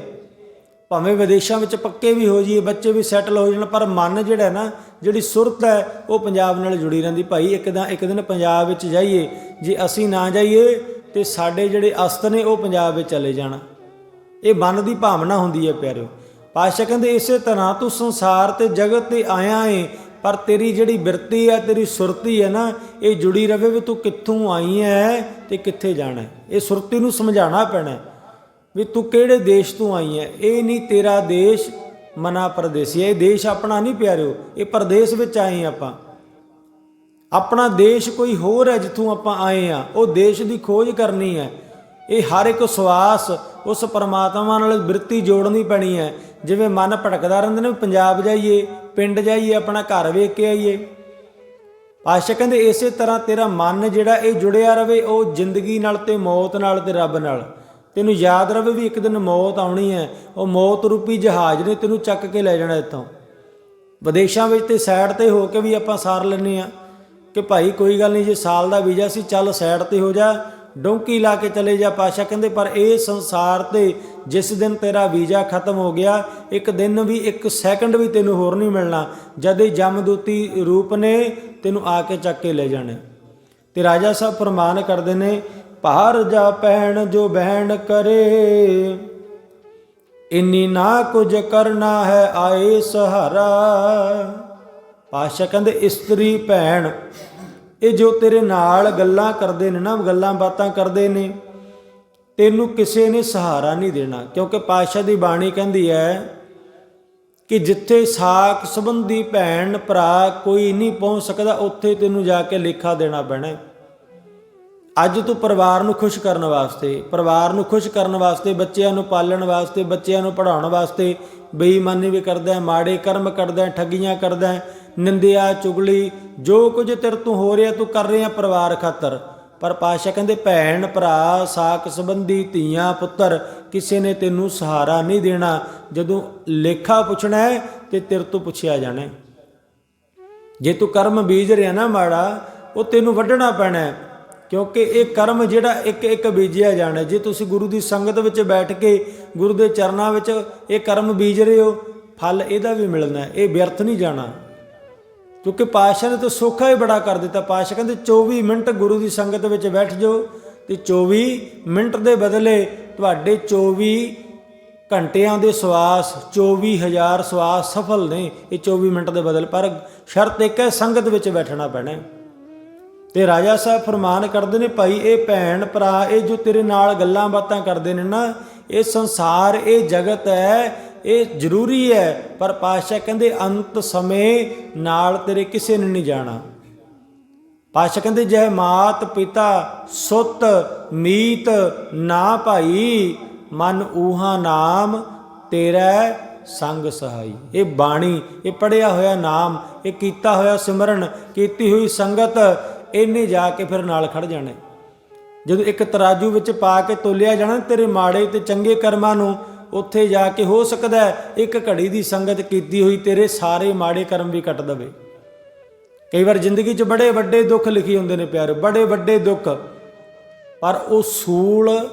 Speaker 1: ਭਾਵੇਂ ਵਿਦੇਸ਼ਾਂ ਵਿੱਚ ਪੱਕੇ ਵੀ ਹੋ ਜਾਈਏ, ਬੱਚੇ ਵੀ ਸੈਟਲ ਹੋ ਜਾਣ, ਪਰ ਮਨ ਜਿਹੜਾ ਨਾ, ਜਿਹੜੀ ਸੁਰਤ ਹੈ, ਉਹ ਪੰਜਾਬ ਨਾਲ ਜੁੜੀ ਰਹਿੰਦੀ। ਭਾਈ, ਇੱਕ ਦਿਨ ਇੱਕ ਦਿਨ ਪੰਜਾਬ ਵਿੱਚ ਜਾਈਏ, ਜੇ ਅਸੀਂ ਨਾ ਜਾਈਏ, ਤੇ ਸਾਡੇ ਜਿਹੜੇ ਅਸਤ ਨੇ, ਉਹ ਪੰਜਾਬ ਵਿੱਚ ਚਲੇ ਜਾਣ। ਇਹ ਮਨ ਦੀ ਭਾਵਨਾ ਹੁੰਦੀ ਹੈ, ਪਿਆਰਿਓ। ਪਾਤਸ਼ਾਹ ਕਹਿੰਦੇ, ਇਸੇ ਤਰ੍ਹਾਂ ਤੂੰ ਸੰਸਾਰ ਤੇ ਜਗਤ ਤੇ ਆਇਆ ਏ, ਪਰ ਤੇਰੀ ਜਿਹੜੀ ਬਿਰਤੀ ਹੈ, ਤੇਰੀ ਸੁਰਤੀ ਹੈ ਨਾ, ਇਹ ਜੁੜੀ ਰਵੇ ਵੀ ਤੂੰ ਕਿੱਥੋਂ ਆਈ ਹੈ ਤੇ ਕਿੱਥੇ ਜਾਣਾ ਇਹ ਸੁਰਤੀ ਨੂੰ ਸਮਝਾਉਣਾ ਪੈਣਾ ਵੀ ਤੂੰ ਕਿਹੜੇ ਦੇਸ਼ ਤੋਂ ਆਈ ਹੈ ਇਹ ਨਹੀਂ ਤੇਰਾ ਦੇਸ਼ ਮਨਾ ਪਰਦੇਸੀ ਇਹ ਦੇਸ਼ ਆਪਣਾ ਨਹੀਂ ਪਿਆਰਿਓ। ਇਹ ਪਰਦੇਸ ਵਿੱਚ ਆਏ ਆਪਾਂ। ਆਪਣਾ ਦੇਸ਼ ਕੋਈ ਹੋਰ ਹੈ ਜਿੱਥੋਂ ਆਪਾਂ ਆਏ ਆ। ਉਹ ਦੇਸ਼ ਦੀ ਖੋਜ ਕਰਨੀ ਹੈ ਇਹ ਹਰ ਇੱਕ ਸਵਾਸ ਉਸ ਪਰਮਾਤਮਾ ਨਾਲ ਬਿਰਤੀ ਜੋੜਨੀ ਪੈਣੀ ਹੈ ਜਿਵੇਂ ਮਨ ਭਟਕਦਾ ਰਹਿੰਦਾ ਨੇ ਪੰਜਾਬ ਜਾਈਏ, ਪਿੰਡ ਜਾਈਏ, ਆਪਣਾ ਘਰ ਵੇਖ ਕੇ ਆਈਏ। ਪਾਸ਼ਾ ਕਹਿੰਦੇ ਇਸੇ ਤਰ੍ਹਾਂ ਤੇਰਾ ਮਨ ਜਿਹੜਾ ਇਹ ਜੁੜਿਆ ਰਵੇ, ਉਹ ਜ਼ਿੰਦਗੀ ਨਾਲ ਤੇ ਮੌਤ ਨਾਲ ਤੇ ਰੱਬ ਨਾਲ। ਤੈਨੂੰ ਯਾਦ ਰਵੇ ਵੀ ਇੱਕ ਦਿਨ ਮੌਤ ਆਉਣੀ ਹੈ, ਉਹ ਮੌਤ ਰੂਪੀ ਜਹਾਜ਼ ਨੇ ਤੈਨੂੰ ਚੱਕ ਕੇ ਲੈ ਜਾਣਾ ਇੱਥੋਂ। ਵਿਦੇਸ਼ਾਂ ਵਿੱਚ ਤੇ ਸਾਈਡ ਤੇ ਹੋ ਕੇ ਵੀ ਆਪਾਂ ਸਾਰ ਲੈਂਦੇ ਆ ਕਿ ਭਾਈ ਕੋਈ ਗੱਲ ਨਹੀਂ, ਜੇ ਸਾਲ ਦਾ ਵੀਜ਼ਾ ਸੀ, ਚੱਲ ਸਾਈਡ ਤੇ ਹੋ ਜਾ, ਡੋਂਕੀ ਲਾ ਕੇ ਚਲੇ ਜਾ ਪਾਸ਼ਾ। ਕਹਿੰਦੇ, ਪਰ ਇਹ ਸੰਸਾਰ ਤੇ ਜਿਸ ਦਿਨ ਤੇਰਾ ਵੀਜ਼ਾ ਖਤਮ ਹੋ ਗਿਆ, ਇੱਕ ਦਿਨ ਵੀ, ਇੱਕ ਸੈਕਿੰਡ ਵੀ ਤੈਨੂੰ ਹੋਰ ਨਹੀਂ ਮਿਲਣਾ। ਜਦ ਇਹ ਜਮਦੂਤੀ ਰੂਪ ਨੇ, ਤੈਨੂੰ ਆ ਕੇ ਚੱਕ ਕੇ ਲੈ ਜਾਣਾ। ਤੇ ਰਾਜਾ ਸਾਹਿਬ ਫਰਮਾਨ ਕਰਦੇ ਨੇ ਭਾਰ ਜਾ ਪਹਿਣ ਜੋ ਬਹਿਣ ਕਰੇ। ਇੰਨੀ ਨਾ ਕੁਝ ਕਰਨਾ ਹੈ ਆਏ ਸਹਾਰਾ। ਪਾਸ਼ਾ ਕਹਿੰਦੇ, ਇਸਤਰੀ ਭੈਣ, ਇਹ ਜੋ ਤੇਰੇ ਨਾਲ ਗੱਲਾਂ ਕਰਦੇ ਨੇ ਨਾ, ਗੱਲਾਂ ਬਾਤਾਂ ਕਰਦੇ ਨੇ, ਤੈਨੂੰ ਕਿਸੇ ਨੇ ਸਹਾਰਾ ਨਹੀਂ ਦੇਣਾ। ਕਿਉਂਕਿ ਪਾਸ਼ਾ ਦੀ ਬਾਣੀ ਕਹਿੰਦੀ ਹੈ ਕਿ ਜਿੱਥੇ ਸਾਖ ਸੰਬੰਧੀ ਭੈਣ ਭਰਾ ਕੋਈ ਨਹੀਂ ਪਹੁੰਚ ਸਕਦਾ, ਉੱਥੇ ਤੈਨੂੰ ਜਾ ਕੇ ਲੇਖਾ ਦੇਣਾ ਪੈਣਾ ਅੱਜ ਤੂੰ ਪਰਿਵਾਰ ਨੂੰ ਖੁਸ਼ ਕਰਨ ਵਾਸਤੇ, ਪਰਿਵਾਰ ਨੂੰ ਖੁਸ਼ ਕਰਨ ਵਾਸਤੇ, ਬੱਚਿਆਂ ਨੂੰ ਪਾਲਣ ਵਾਸਤੇ, ਬੱਚਿਆਂ ਨੂੰ ਪੜ੍ਹਾਉਣ ਵਾਸਤੇ ਬੇਈਮਾਨੀ ਵੀ ਕਰਦਾ ਮਾੜੇ ਕਰਮ ਕਰਦਾ ਠੱਗੀਆਂ ਕਰਦਾ ਨਿੰਦਿਆ, ਚੁਗਲੀ, ਜੋ ਕੁਝ ਤੇਰੇ ਤੋਂ ਹੋ ਰਿਹਾ, ਤੂੰ ਕਰ ਰਿਹਾ ਪਰਿਵਾਰ ਖਾਤਰ। ਪਰ ਪਾਸ਼ਾ ਕਹਿੰਦੇ, ਭੈਣ, ਭਰਾ, ਸਾਕ ਸੰਬੰਧੀ, ਧੀਆਂ, ਪੁੱਤਰ, ਕਿਸੇ ਨੇ ਤੈਨੂੰ ਸਹਾਰਾ ਨਹੀਂ ਦੇਣਾ। ਜਦੋਂ ਲੇਖਾ ਪੁੱਛਣਾ ਹੈ, ਤੇ ਤੇਰੇ ਤੋਂ ਪੁੱਛਿਆ ਜਾਣਾ ਜੇ ਤੂੰ ਕਰਮ ਬੀਜ ਰਿਹਾ ਨਾ ਮਾੜਾ, ਉਹ ਤੈਨੂੰ ਵੱਢਣਾ ਪੈਣਾ ਕਿਉਂਕਿ ਇਹ ਕਰਮ ਜਿਹੜਾ ਇੱਕ ਇੱਕ ਬੀਜਿਆ ਜਾਣਾ ਜੇ ਤੁਸੀਂ ਗੁਰੂ ਦੀ ਸੰਗਤ ਵਿੱਚ ਬੈਠ ਕੇ ਗੁਰੂ ਦੇ ਚਰਨਾਂ ਵਿੱਚ ਇਹ ਕਰਮ ਬੀਜ ਰਹੇ ਹੋ, ਫਲ ਇਹਦਾ ਵੀ ਮਿਲਣਾ ਇਹ ਵਿਅਰਥ ਨਹੀਂ ਜਾਣਾ। ਕਿਉਂਕਿ ਪਾਸ਼ਾ ਨੇ ਤਾਂ ਸੌਖਾ ਹੀ ਬੜਾ ਕਰ ਦਿੱਤਾ। ਪਾਸ਼ਾ ਕਹਿੰਦੇ 24 ਮਿੰਟ ਗੁਰੂ ਦੀ ਸੰਗਤ ਵਿੱਚ ਬੈਠ ਜਾਓ ਤੇ 24 ਮਿੰਟ ਦੇ ਬਦਲੇ ਤੁਹਾਡੇ 24 ਘੰਟਿਆਂ ਦੇ ਸਵਾਸ 24000 ਸਵਾਸ ਸਫਲ ਨੇ। ਇਹ 24 ਮਿੰਟ ਦੇ ਬਦਲ ਪਰ ਸ਼ਰਤ ਇੱਕ ਹੈ, ਸੰਗਤ ਵਿੱਚ ਬੈਠਣਾ ਪੈਣਾ ਤੇ ਰਾਜਾ ਸਾਹਿਬ ਫਰਮਾਨ ਕਰਦੇ ਨੇ, ਭਾਈ, ਇਹ ਭੈਣ ਭਰਾ, ਇਹ ਜੋ ਤੇਰੇ ਨਾਲ ਗੱਲਾਂ ਬਾਤਾਂ ਕਰਦੇ ਨੇ ਨਾ, ਇਹ ਸੰਸਾਰ, ਇਹ ਜਗਤ ਹੈ, ਇਹ ਜ਼ਰੂਰੀ ਹੈ, ਪਰ ਪਾਤਸ਼ਾਹ ਕਹਿੰਦੇ, ਅੰਤ ਸਮੇਂ ਨਾਲ ਤੇਰੇ ਕਿਸੇ ਨੇ ਨਹੀਂ ਜਾਣਾ। ਪਾਤਸ਼ਾਹ ਕਹਿੰਦੇ, ਜੈ ਮਾਤ ਪਿਤਾ ਸੁੱਤ ਮੀਤ ਨਾ ਭਾਈ, ਮਨ ਊਹਾ ਨਾਮ ਤੇਰਾ ਸੰਗ ਸਹਾਈ। ਇਹ ਬਾਣੀ, ਇਹ ਪੜਿਆ ਹੋਇਆ ਨਾਮ, ਇਹ ਕੀਤਾ ਹੋਇਆ ਸਿਮਰਨ, ਕੀਤੀ ਹੋਈ ਸੰਗਤ ਇਹਨੇ ਜਾ ਕੇ ਫਿਰ ਨਾਲ ਖੜ ਜਾਣਾ ਜਦੋਂ ਇੱਕ ਤਰਾਜੂ ਵਿੱਚ ਪਾ ਕੇ ਤੋਲਿਆ ਜਾਣਾ ਤੇਰੇ ਮਾੜੇ ਤੇ ਚੰਗੇ ਕਰਮਾਂ ਨੂੰ, ਉੱਥੇ ਜਾ ਕੇ ਹੋ ਸਕਦਾ ਇੱਕ ਘੜੀ ਦੀ ਸੰਗਤ ਕੀਤੀ ਹੋਈ ਤੇਰੇ ਸਾਰੇ ਮਾੜੇ ਕਰਮ ਵੀ ਕੱਟ ਦਵੇ। ਕਈ ਵਾਰ ਜ਼ਿੰਦਗੀ 'ਚ ਬੜੇ ਵੱਡੇ ਦੁੱਖ ਲਿਖੇ ਹੁੰਦੇ ਨੇ ਪਿਆਰੇ, ਬੜੇ ਵੱਡੇ ਦੁੱਖ। ਪਰ ਉਹ ਸੂਲ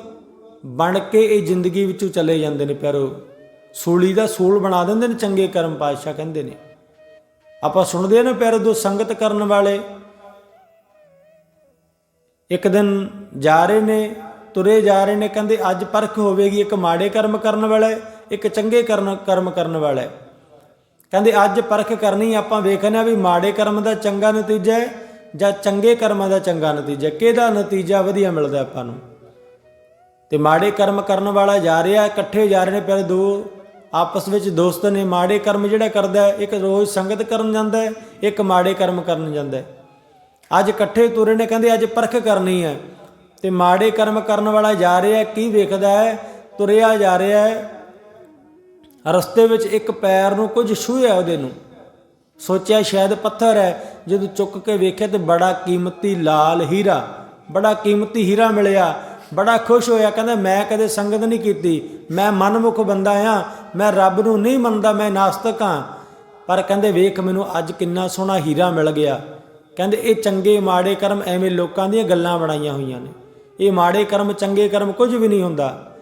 Speaker 1: ਬਣ ਕੇ ਇਹ ਜ਼ਿੰਦਗੀ ਵਿੱਚੋਂ ਚਲੇ ਜਾਂਦੇ ਨੇ ਪਿਆਰੋ। ਸੂਲੀ ਦਾ ਸੂਲ ਬਣਾ ਦਿੰਦੇ ਨੇ, ਚੰਗੇ ਕਰਮ ਪਾਤਸ਼ਾਹ ਕਹਿੰਦੇ ਨੇ। ਆਪਾਂ ਸੁਣਦੇ ਆ ਨਾ ਪਿਆਰੋ ਦੋ ਸੰਗਤ ਕਰਨ ਵਾਲੇ ਇੱਕ ਦਿਨ ਜਾ ਰਹੇ ਨੇ, ਤੁਰੇ ਜਾ ਰਹੇ ਨੇ, ਕਹਿੰਦੇ ਅੱਜ ਪਰਖ ਹੋਵੇਗੀ ਇੱਕ ਮਾੜੇ ਕਰਮ ਕਰਨ ਵਾਲਾ, ਇੱਕ ਚੰਗੇ ਕਰਨ, ਕਰਮ ਕਰਨ ਵਾਲਾ। ਕਹਿੰਦੇ ਅੱਜ ਪਰਖ ਕਰਨੀ ਆਪਾਂ ਵੇਖਣਾ ਵੀ ਮਾੜੇ ਕਰਮ ਦਾ ਚੰਗਾ ਨਤੀਜਾ ਹੈ ਜਾਂ ਚੰਗੇ ਕਰਮਾਂ ਦਾ ਚੰਗਾ ਨਤੀਜਾ, ਕਿਹਦਾ ਨਤੀਜਾ ਵਧੀਆ ਮਿਲਦਾ ਆਪਾਂ ਨੂੰ? ਤੇ ਮਾੜੇ ਕਰਮ ਕਰਨ ਵਾਲਾ ਜਾ ਰਿਹਾ, ਇਕੱਠੇ ਜਾ ਰਹੇ ਨੇ ਪਹਿਲੇ ਦੋ ਆਪਸ ਵਿੱਚ ਦੋਸਤ ਨੇ, ਮਾੜੇ ਕਰਮ ਜਿਹੜਾ ਕਰਦਾ ਇੱਕ ਰੋਜ਼ ਸੰਗਤ ਕਰਨ ਜਾਂਦਾ ਇੱਕ ਮਾੜੇ ਕਰਮ ਕਰਨ ਜਾਂਦਾ ਅੱਜ ਇਕੱਠੇ ਤੁਰੇ ਨੇ, ਕਹਿੰਦੇ ਅੱਜ ਪਰਖ ਕਰਨੀ ਹੈ। ਤੇ ਮਾੜੇ ਕਰਮ ਕਰਨ ਵਾਲਾ ਜਾ ਰਿਹਾ ਕੀ ਵੇਖਦਾ ਹੈ? ਤੁਰਿਆ ਜਾ ਰਿਹਾ ਹੈ। ਰਸਤੇ ਵਿੱਚ ਇੱਕ ਪੈਰ ਨੂੰ ਕੁਝ ਛੂਹਿਆ ਉਹਦੇ ਨੂੰ। ਸੋਚਿਆ ਸ਼ਾਇਦ ਪੱਥਰ ਹੈ। ਜਦੋਂ ਚੁੱਕ ਕੇ ਵੇਖਿਆ ਤੇ ਬੜਾ ਕੀਮਤੀ ਲਾਲ ਹੀਰਾ, ਬੜਾ ਕੀਮਤੀ ਹੀਰਾ ਮਿਲਿਆ। ਬੜਾ ਖੁਸ਼ ਹੋਇਆ, ਕਹਿੰਦਾ ਮੈਂ ਕਦੇ ਸੰਗਤ ਨਹੀਂ ਕੀਤੀ। ਮੈਂ ਮਨਮੁਖ ਬੰਦਾ ਆ ਮੈਂ ਰੱਬ ਨੂੰ ਨਹੀਂ ਮੰਨਦਾ, ਮੈਂ ਨਾਸਤਕ ਹਾਂ। ਪਰ ਕਹਿੰਦੇ ਵੇਖ ਮੈਨੂੰ ਅੱਜ ਕਿੰਨਾ ਸੋਹਣਾ ਹੀਰਾ ਮਿਲ ਗਿਆ। ਕਹਿੰਦੇ ਇਹ ਚੰਗੇ ਮਾੜੇ ਕਰਮ ਐਵੇਂ ਲੋਕਾਂ ਦੀਆਂ ਗੱਲਾਂ ਬਣਾਈਆਂ ਹੋਈਆਂ ਨੇ। ਇਹ ਮਾੜੇ ਕਰਮ, ਚੰਗੇ ਕਰਮ ਕੁਝ ਵੀ ਨਹੀਂ ਹੁੰਦਾ।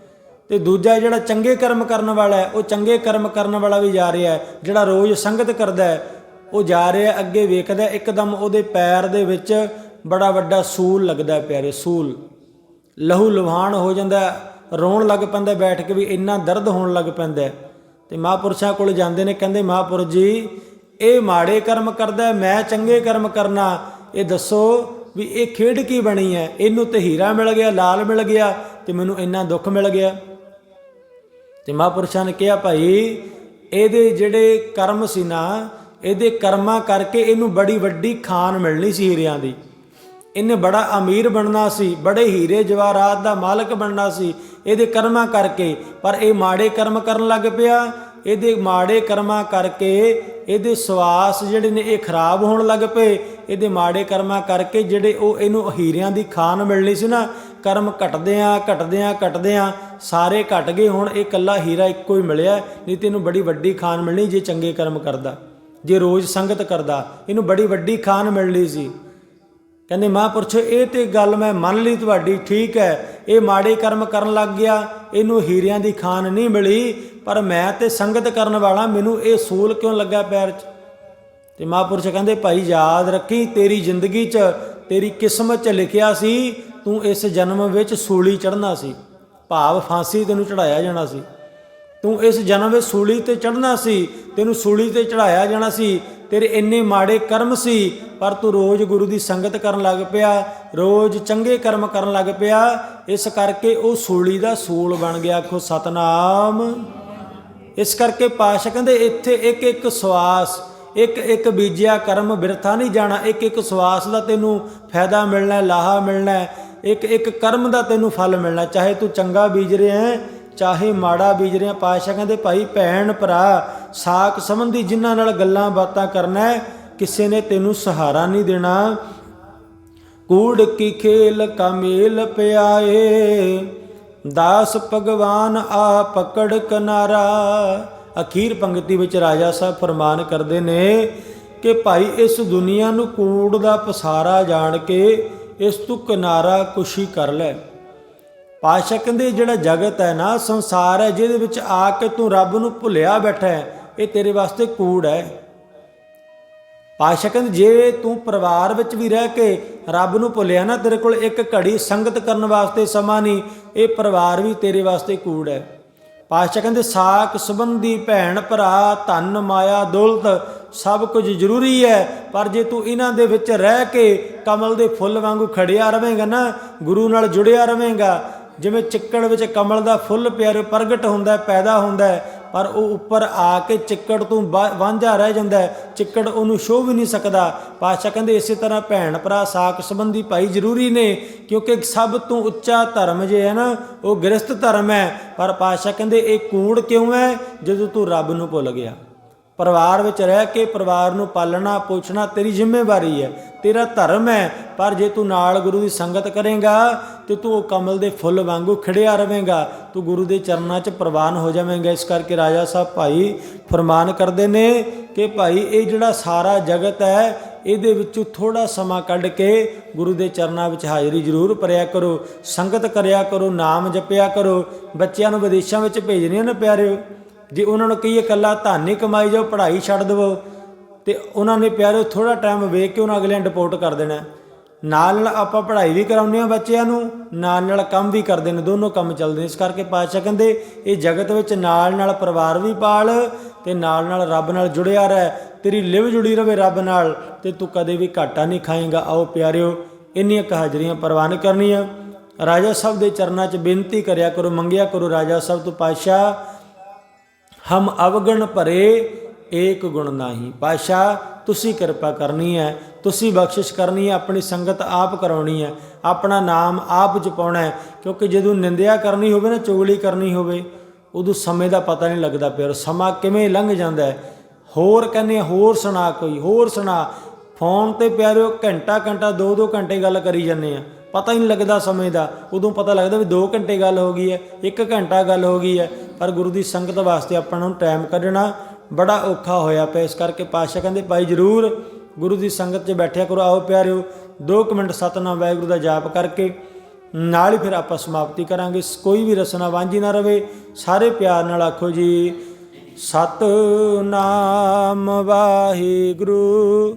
Speaker 1: ਤੇ ਦੂਜਾ ਜਿਹੜਾ ਚੰਗੇ ਕਰਮ ਕਰਨ ਵਾਲਾ ਹੈ, ਉਹ ਚੰਗੇ ਕਰਮ ਕਰਨ ਵਾਲਾ ਵੀ ਜਾ ਰਿਹਾ ਹੈ, ਜਿਹੜਾ ਰੋਜ਼ ਸੰਗਤ ਕਰਦਾ ਹੈ, ਉਹ ਜਾ ਰਿਹਾ, ਅੱਗੇ ਵੇਖਦਾ ਇੱਕਦਮ ਉਹਦੇ ਪੈਰ ਦੇ ਵਿੱਚ ਬੜਾ ਵੱਡਾ ਸੂਲ ਲੱਗਦਾ ਪਿਆਰੇ, ਸੂਲ। ਲਹੂ ਲੁਹਾਨ ਹੋ ਜਾਂਦਾ ਰੋਣ ਲੱਗ ਪੈਂਦਾ ਬੈਠ ਕੇ ਵੀ ਇੰਨਾ ਦਰਦ ਹੋਣ ਲੱਗ ਪੈਂਦਾ ਹੈ। ਤੇ ਮਹਾਂਪੁਰਸ਼ਾਂ ਕੋਲ ਜਾਂਦੇ ਨੇ, ਕਹਿੰਦੇ ਮਹਾਂਪੁਰਸ਼ ਜੀ ਇਹ ਮਾੜੇ ਕਰਮ ਕਰਦਾ, ਮੈਂ ਚੰਗੇ ਕਰਮ ਕਰਨਾ। ਇਹ ਦੱਸੋ ਵੀ ਇਹ ਖੇਡ ਕੀ ਬਣੀ ਹੈ? ਇਹਨੂੰ ਤੇ ਹੀਰਾ ਮਿਲ ਗਿਆ, ਲਾਲ ਮਿਲ ਗਿਆ ਤੇ ਮੈਨੂੰ ਇੰਨਾ ਦੁੱਖ ਮਿਲ ਗਿਆ। ਤੇ ਮਹਾਂਪੁਰਸ਼ਾਂ ਨੇ ਕਿਹਾ, ਭਾਈ, ਇਹਦੇ ਜਿਹੜੇ ਕਰਮ ਸੀ ਨਾ, ਇਹਦੇ ਕਰਮਾਂ ਕਰਕੇ ਇਹਨੂੰ ਬੜੀ ਵੱਡੀ ਖਾਨ ਮਿਲਣੀ ਸੀ ਹੀਰਿਆਂ ਦੀ। ਇਹਨੇ ਬੜਾ ਅਮੀਰ ਬਣਨਾ ਸੀ, ਬੜੇ ਹੀਰੇ ਜਵਾਹਰਾਤ ਦਾ ਮਾਲਕ ਬਣਨਾ ਸੀ ਇਹਦੇ ਕਰਮਾਂ ਕਰਕੇ। ਪਰ ਇਹ ਮਾੜੇ ਕਰਮ ਕਰਨ ਲੱਗ ਪਿਆ ਇਹਦੇ ਮਾੜੇ ਕਰਮਾਂ ਕਰਕੇ ਇਹਦੇ ਸਵਾਸ ਜਿਹੜੇ ਨੇ ਇਹ ਖਰਾਬ ਹੋਣ ਲੱਗ ਪਏ। ਇਹਦੇ ਮਾੜੇ ਕਰਮਾਂ ਕਰਕੇ ਜਿਹੜੇ ਉਹ ਇਹਨੂੰ ਹੀਰਿਆਂ ਦੀ ਖਾਨ ਮਿਲਣੀ ਸੀ ਨਾ, ਕਰਮ ਘਟਦਿਆਂ ਘਟਦਿਆਂ ਘਟਦਿਆਂ ਸਾਰੇ ਘਟ ਗਏ। ਹੁਣ ਇਹ ਕੱਲਾ ਹੀਰਾ ਇੱਕੋ ਹੀ ਮਿਲਿਆ, ਨਹੀਂ ਤੇ ਇਹਨੂੰ ਬੜੀ ਵੱਡੀ ਖਾਨ ਮਿਲਣੀ ਜੇ ਚੰਗੇ ਕਰਮ ਕਰਦਾ, ਜੇ ਰੋਜ਼ ਸੰਗਤ ਕਰਦਾ, ਇਹਨੂੰ ਬੜੀ ਵੱਡੀ ਖਾਨ ਮਿਲਣੀ ਸੀ। ਕਹਿੰਦੇ ਮਹਾਂਪੁਰਸ਼ੋ ਇਹ ਤੇ ਗੱਲ ਮੈਂ ਮੰਨ ਲਈ ਤੁਹਾਡੀ, ਠੀਕ ਹੈ। ਇਹ ਮਾੜੇ ਕਰਮ ਕਰਨ ਲੱਗ ਗਿਆ, ਇਹਨੂੰ ਹੀਰਿਆਂ ਦੀ ਖਾਨ ਨਹੀਂ ਮਿਲੀ, ਪਰ ਮੈਂ ਤੇ ਸੰਗਤ ਕਰਨ ਵਾਲਾ, ਮੈਨੂੰ ਇਹ ਸੂਲ ਕਿਉਂ ਲੱਗਾ ਪੈਰ 'ਚ? ਤੇ ਮਹਾਂਪੁਰਸ਼ ਕਹਿੰਦੇ, ਭਾਈ, ਯਾਦ ਰੱਖੀ ਤੇਰੀ ਜ਼ਿੰਦਗੀ 'ਚ, ਤੇਰੀ ਕਿਸਮਤ 'ਚ ਲਿਖਿਆ ਸੀ, ਤੂੰ ਇਸ ਜਨਮ ਵਿੱਚ ਸੂਲੀ ਚੜਨਾ ਸੀ। ਭਾਵ ਫਾਂਸੀ ਤੈਨੂੰ ਚੜਾਇਆ ਜਾਣਾ ਸੀ। ਤੂੰ ਇਸ ਜਨਮ ਵਿੱਚ ਸੂਲੀ ਤੇ ਚੜਨਾ ਸੀ, ਤੈਨੂੰ ਸੂਲੀ ਤੇ ਚੜਾਇਆ ਜਾਣਾ ਸੀ ਤੇਰੇ ਇੰਨੇ ਮਾੜੇ ਕਰਮ ਸੀ, ਪਰ ਤੂੰ ਰੋਜ਼ ਗੁਰੂ ਦੀ ਸੰਗਤ ਕਰਨ ਲੱਗ ਪਿਆ, ਰੋਜ਼ ਚੰਗੇ ਕਰਮ ਕਰਨ ਲੱਗ ਪਿਆ। ਇਸ ਕਰਕੇ ਉਹ ਸੂਲੀ ਦਾ ਸੂਲ ਬਣ ਗਿਆ, ਆਖੋ ਸਤਨਾਮ। ਇਸ ਕਰਕੇ ਪਾਸ਼ਾ ਕਹਿੰਦੇ, ਇੱਥੇ ਇੱਕ ਇੱਕ ਸਵਾਸ, ਇੱਕ ਇੱਕ ਬੀਜਿਆ ਕਰਮ ਬਿਰਥਾ ਨਹੀਂ ਜਾਣਾ, ਇੱਕ ਇੱਕ ਸਵਾਸ ਦਾ ਤੈਨੂੰ ਫਾਇਦਾ ਮਿਲਣਾ, ਲਾਹਾ ਮਿਲਣਾ, ਇੱਕ ਇੱਕ ਕਰਮ ਦਾ ਤੈਨੂੰ ਫਲ ਮਿਲਣਾ। ਚਾਹੇ ਤੂੰ ਚੰਗਾ ਬੀਜ ਰਿਹਾ ਹੈ, ਚਾਹੇ ਮਾੜਾ ਬੀਜ ਰਿਹਾ ਪਾਸ਼ਾ ਕਹਿੰਦੇ, ਭਾਈ ਭੈਣ ਭਰਾ ਸਾਕ ਸੰਬੰਧੀ ਜਿਨ੍ਹਾਂ ਨਾਲ ਗੱਲਾਂ ਬਾਤਾਂ ਕਰਨਾ ਹੈ, ਕਿਸੇ ਨੇ ਤੈਨੂੰ ਸਹਾਰਾ ਨਹੀਂ ਦੇਣਾ। ਕੂੜ ਕੀ ਖੇਲ ਕਮੇਲ ਪਿਆਏ, ਦਾਸ ਭਗਵਾਨ ਆ ਪਕੜ ਕਿਨਾਰਾ। ਅਖੀਰ ਪੰਕਤੀ ਵਿੱਚ ਰਾਜਾ ਸਾਹਿਬ ਫਰਮਾਨ ਕਰਦੇ ਨੇ ਕਿ ਭਾਈ, ਇਸ ਦੁਨੀਆ ਨੂੰ ਕੂੜ ਦਾ ਪਸਾਰਾ ਜਾਣ ਕੇ ਇਸ ਤੋਂ ਕਿਨਾਰਾ ਕੁਸ਼ੀ ਕਰ ਲੈ। ਪਾਸ਼ਾ ਕਹਿੰਦੇ, ਜਿਹੜਾ ਜਗਤ ਹੈ ਨਾ, ਸੰਸਾਰ ਹੈ, ਜਿਹਦੇ ਵਿੱਚ ਆ ਕੇ ਤੂੰ ਰੱਬ ਨੂੰ ਭੁੱਲਿਆ ਬੈਠਾ ਹੈ ਇਹ ਤੇਰੇ ਵਾਸਤੇ ਕੂੜ ਹੈ। ਪਾਸ਼ਾ ਕਹਿੰਦੇ ਜੇ ਤੂੰ ਪਰਿਵਾਰ ਵਿੱਚ ਵੀ ਰਹਿ ਕੇ ਰੱਬ ਨੂੰ ਭੁੱਲਿਆ ਨਾ, ਤੇਰੇ ਕੋਲ ਇੱਕ ਘੜੀ ਸੰਗਤ ਕਰਨ ਵਾਸਤੇ ਸਮਾਂ ਨਹੀਂ, ਇਹ ਪਰਿਵਾਰ ਵੀ ਤੇਰੇ ਵਾਸਤੇ ਕੂੜ ਹੈ। ਪਾਸ਼ਾ ਕਹਿੰਦੇ ਸਾਖ ਸੰਬੰਧੀ ਭੈਣ ਭਰਾ, ਧਨ, ਮਾਇਆ, ਦੌਲਤ, ਸਭ ਕੁਝ ਜ਼ਰੂਰੀ ਹੈ, ਪਰ ਜੇ ਤੂੰ ਇਹਨਾਂ ਦੇ ਵਿੱਚ ਰਹਿ ਕੇ ਕਮਲ ਦੇ ਫੁੱਲ ਵਾਂਗੂ ਖੜਿਆ ਰਵੇਂਗਾ ਨਾ, ਗੁਰੂ ਨਾਲ ਜੁੜਿਆ ਰਵੇਂਗਾ, ਜਿਵੇਂ ਚਿੱਕੜ ਵਿੱਚ ਕਮਲ ਦਾ ਫੁੱਲ ਪਿਆਰੇ ਪ੍ਰਗਟ ਹੁੰਦਾ, ਪੈਦਾ ਹੁੰਦਾ ਪਰ ਉਹ ਉੱਪਰ ਆ ਕੇ ਚਿੱਕੜ ਤੋਂ ਵਾ- ਵਾਂਝਾ ਰਹਿ ਜਾਂਦਾ ਚਿੱਕੜ ਉਹਨੂੰ ਛੋਹ ਵੀ ਨਹੀਂ ਸਕਦਾ। ਪਾਤਸ਼ਾਹ ਕਹਿੰਦੇ ਇਸੇ ਤਰ੍ਹਾਂ ਭੈਣ ਭਰਾ ਸਾਕ ਸੰਬੰਧੀ ਭਾਈ ਜ਼ਰੂਰੀ ਨੇ, ਕਿਉਂਕਿ ਸਭ ਤੋਂ ਉੱਚਾ ਧਰਮ ਜੇ ਹੈ ਨਾ, ਉਹ ਗ੍ਰਸਥ ਧਰਮ ਹੈ। ਪਰ ਪਾਤਸ਼ਾਹ ਕਹਿੰਦੇ ਇਹ ਕੂੜ ਕਿਉਂ ਹੈ? ਜਦੋਂ ਤੂੰ ਰੱਬ ਨੂੰ ਭੁੱਲ ਗਿਆ। ਪਰਿਵਾਰ ਵਿੱਚ ਰਹਿ ਕੇ ਪਰਿਵਾਰ ਨੂੰ ਪਾਲਣਾ ਪੋਛਣਾ ਤੇਰੀ ਜ਼ਿੰਮੇਵਾਰੀ ਹੈ, ਤੇਰਾ ਧਰਮ ਹੈ, ਪਰ ਜੇ ਤੂੰ ਨਾਲ ਗੁਰੂ ਦੀ ਸੰਗਤ ਕਰੇਗਾ ਤੇ ਤੂੰ ਉਹ ਕਮਲ ਦੇ ਫੁੱਲ ਵਾਂਗੂ ਖਿੜਿਆ ਰਵੇਂਗਾ, ਤੂੰ ਗੁਰੂ ਦੇ ਚਰਨਾਂ 'ਚ ਪ੍ਰਵਾਨ ਹੋ ਜਾਵੇਂਗਾ। ਇਸ ਕਰਕੇ ਰਾਜਾ ਸਾਹਿਬ ਭਾਈ ਫਰਮਾਨ ਕਰਦੇ ਨੇ ਕਿ ਭਾਈ ਇਹ ਜਿਹੜਾ ਸਾਰਾ ਜਗਤ ਹੈ, ਇਹਦੇ ਵਿੱਚੋਂ ਥੋੜਾ ਸਮਾਂ ਕੱਢ ਕੇ ਗੁਰੂ ਦੇ ਚਰਨਾਂ ਵਿੱਚ ਹਾਜ਼ਰੀ ਜ਼ਰੂਰ ਭਰਿਆ ਕਰੋ, ਸੰਗਤ ਕਰਿਆ ਕਰੋ, ਨਾਮ ਜਪਿਆ ਕਰੋ, ਬੱਚਿਆਂ ਨੂੰ ਵਿਦੇਸ਼ਾਂ ਵਿੱਚ ਭੇਜਣੀਆਂ ਨੇ ਪਿਆਰਿਓ। ਜੇ ਉਹਨਾਂ ਨੂੰ ਕਹੀਏ ਕੱਲਾ ਧਨ ਹੀ ਕਮਾਈ ਜਾਓ, ਪੜ੍ਹਾਈ ਛੱਡ ਦੇਵੋ, ਤੇ ਉਹਨਾਂ ਨੇ ਪਿਆਰੇ ਥੋੜਾ ਟਾਈਮ ਵੇਖ ਕੇ ਉਹਨਾਂ ਅਗਲਿਆਂ ਡਿਪੋਰਟ ਕਰ ਦੇਣਾ ਨਾਲ ਨਾਲ ਆਪਾਂ ਪੜ੍ਹਾਈ ਵੀ ਕਰਾਉਂਦੇ ਆ ਬੱਚਿਆਂ ਨੂੰ, ਨਾਲ ਨਾਲ ਕੰਮ ਵੀ ਕਰਦੇ ਨੇ, ਦੋਨੋਂ ਕੰਮ ਚੱਲਦੇ ਨੇ। ਇਸ ਕਰਕੇ ਪਾਤਸ਼ਾਹ ਕਹਿੰਦੇ, ਇਹ ਜਗਤ ਵਿੱਚ ਨਾਲ ਨਾਲ ਪਰਿਵਾਰ ਵੀ ਪਾਲ ਤੇ ਨਾਲ ਨਾਲ ਰੱਬ ਨਾਲ ਜੁੜਿਆ ਰਹਿ। ਤੇਰੀ ਲਿਵ ਜੁੜੀ ਰਵੇ ਰੱਬ ਨਾਲ ਤੇ ਤੂੰ ਕਦੇ ਵੀ ਘਾਟਾ ਨਹੀਂ ਖਾਏਗਾ। ਆਓ ਪਿਆਰਿਓ, ਇੰਨੀਆਂ ਕਹਾਜ਼ਰੀਆਂ ਪ੍ਰਵਾਨ ਕਰਨੀਆਂ। ਰਾਜਾ ਸਾਹਿਬ ਦੇ ਚਰਨਾਂ 'ਚ ਬੇਨਤੀ ਕਰਿਆ ਕਰੋ, ਮੰਗਿਆ ਕਰੋ, ਰਾਜਾ ਸਾਹਿਬ ਤੋਂ ਪਾਤਸ਼ਾਹ ਹਮ ਅਵਗਣ ਭਰੇ, ਏਕ ਗੁਣ ਨਾਹੀ। ਪਾਸ਼ਾ ਤੁਸੀਂ ਕਿਰਪਾ ਕਰਨੀ ਹੈ, ਤੁਸੀਂ ਬਖਸ਼ਿਸ਼ ਕਰਨੀ ਹੈ, ਆਪਣੀ ਸੰਗਤ ਆਪ ਕਰਾਉਣੀ ਹੈ, ਆਪਣਾ ਨਾਮ ਆਪ ਜਪਾਉਣਾ ਹੈ, ਕਿਉਂਕਿ ਜਦੋਂ ਨਿੰਦਿਆ ਕਰਨੀ ਹੋਵੇ ਨਾ, ਚੁਗਲੀ ਕਰਨੀ ਹੋਵੇ, ਉਦੋਂ ਸਮੇਂ ਦਾ ਪਤਾ ਨਹੀਂ ਲੱਗਦਾ ਪਿਆ ਸਮਾਂ ਕਿਵੇਂ ਲੰਘ ਜਾਂਦਾ ਹੈ। ਹੋਰ ਕਹਿੰਦੇ ਹੋਰ ਸੁਣਾ ਕੋਈ, ਹੋਰ ਸੁਣਾ। ਫੋਨ ਤੇ ਪਿਆਰਿਓ ਘੰਟਾ ਘੰਟਾ ਦੋ ਦੋ ਘੰਟੇ ਗੱਲ ਕਰੀ ਜਾਂਦੇ ਆ। ਪਤਾ ਹੀ ਨਹੀਂ ਲੱਗਦਾ ਸਮੇਂ ਦਾ। ਉਦੋਂ ਪਤਾ ਲੱਗਦਾ ਵੀ 2 ਘੰਟੇ ਗੱਲ ਹੋ ਗਈ ਹੈ 1 ਘੰਟਾ ਗੱਲ ਹੋ ਗਈ ਹੈ। ਪਰ ਗੁਰੂ ਦੀ ਸੰਗਤ ਵਾਸਤੇ ਆਪਾਂ ਨੂੰ ਟਾਈਮ ਕੱਢਣਾ ਬੜਾ ਔਖਾ ਹੋਇਆ ਪਿਆ। ਇਸ ਕਰਕੇ ਪਾਤਸ਼ਾਹ ਕਹਿੰਦੇ, ਭਾਈ ਜਰੂਰ ਗੁਰੂ ਦੀ ਸੰਗਤ 'ਚ ਬੈਠਿਆ ਕਰੋ। ਆਓ ਪਿਆਰਿਓ 2 ਮਿੰਟ ਸਤਨਾਮ ਵਾਹਿਗੁਰੂ ਦਾ ਜਾਪ ਕਰਕੇ ਨਾਲ ਹੀ ਫਿਰ ਆਪਾਂ ਸਮਾਪਤੀ ਕਰਾਂਗੇ। ਕੋਈ ਵੀ ਰਸਨਾ ਵਾਂਝੀ ਨਾ ਰਵੇ। ਸਾਰੇ ਪਿਆਰ ਨਾਲ ਆਖੋ ਜੀ, ਸਤਨਾਮ ਵਾਹਿਗੁਰੂ।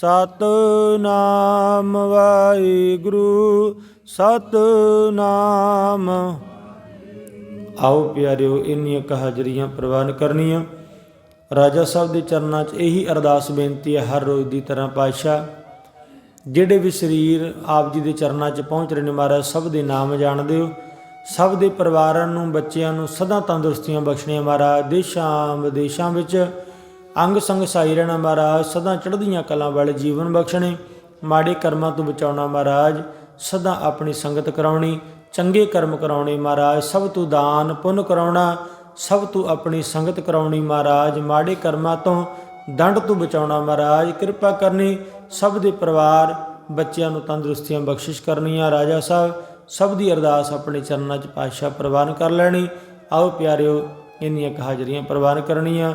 Speaker 1: ਸਤਨਾਮ ਵਾਹਿਗੁਰੂ, ਸਤਨਾਮ। ਆਓ ਪਿਆਰਿਓ, ਇੰਨੀਆਂ ਕਹਾਜ਼ਰੀਆਂ ਪ੍ਰਵਾਨ ਕਰਨੀਆਂ। ਰਾਜਾ ਸਾਹਿਬ ਦੇ ਚਰਨਾਂ 'ਚ ਇਹੀ ਅਰਦਾਸ ਬੇਨਤੀ ਹੈ ਹਰ ਰੋਜ਼ ਦੀ ਤਰ੍ਹਾਂ ਪਾਤਸ਼ਾਹ, ਜਿਹੜੇ ਵੀ ਸਰੀਰ ਆਪ ਜੀ ਦੇ ਚਰਨਾਂ 'ਚ ਪਹੁੰਚ ਰਹੇ ਨੇ ਮਹਾਰਾਜ, ਸਭ ਦੇ ਨਾਮ ਜਾਣਦੇ ਹੋ ਸਭ ਦੇ ਪਰਿਵਾਰਾਂ ਨੂੰ, ਬੱਚਿਆਂ ਨੂੰ ਸਦਾ ਤੰਦਰੁਸਤੀਆਂ ਬਖਸ਼ਣੀਆਂ ਮਹਾਰਾਜ ਦੇਸ਼ਾਂ ਵਿਦੇਸ਼ਾਂ ਵਿੱਚ ਅੰਗ ਸੰਗ ਸਾਈ ਰਹਿਣਾ ਮਹਾਰਾਜ, ਸਦਾ ਚੜ੍ਹਦੀਆਂ ਕਲਾਂ ਵਾਲੇ ਜੀਵਨ ਬਖਸ਼ਣੇ, ਮਾੜੇ ਕਰਮਾਂ ਤੋਂ ਬਚਾਉਣਾ ਮਹਾਰਾਜ, ਸਦਾ ਆਪਣੀ ਸੰਗਤ ਕਰਾਉਣੀ, ਚੰਗੇ ਕਰਮ ਕਰਾਉਣੇ ਮਹਾਰਾਜ, ਸਭ ਤੋਂ ਦਾਨ ਪੁੰਨ ਕਰਾਉਣਾ, ਸਭ ਤੋਂ ਆਪਣੀ ਸੰਗਤ ਕਰਾਉਣੀ ਮਹਾਰਾਜ, ਮਾੜੇ ਕਰਮਾਂ ਤੋਂ ਦੰਡ ਤੋਂ ਬਚਾਉਣਾ ਮਹਾਰਾਜ, ਕਿਰਪਾ ਕਰਨੀ, ਸਭ ਦੇ ਪਰਿਵਾਰ, ਬੱਚਿਆਂ ਨੂੰ ਤੰਦਰੁਸਤੀਆਂ ਬਖਸ਼ਿਸ਼ ਕਰਨੀਆਂ, ਰਾਜਾ ਸਾਹਿਬ, ਸਭ ਦੀ ਅਰਦਾਸ ਆਪਣੇ ਚਰਨਾਂ 'ਚ ਪਾਤਸ਼ਾਹ ਪ੍ਰਵਾਨ ਕਰ ਲੈਣੀ, ਆਓ ਪਿਆਰਿਓ, ਇੰਨੀਆਂ ਕਹਾਜ਼ਰੀਆਂ ਪ੍ਰਵਾਨ ਕਰਨੀਆਂ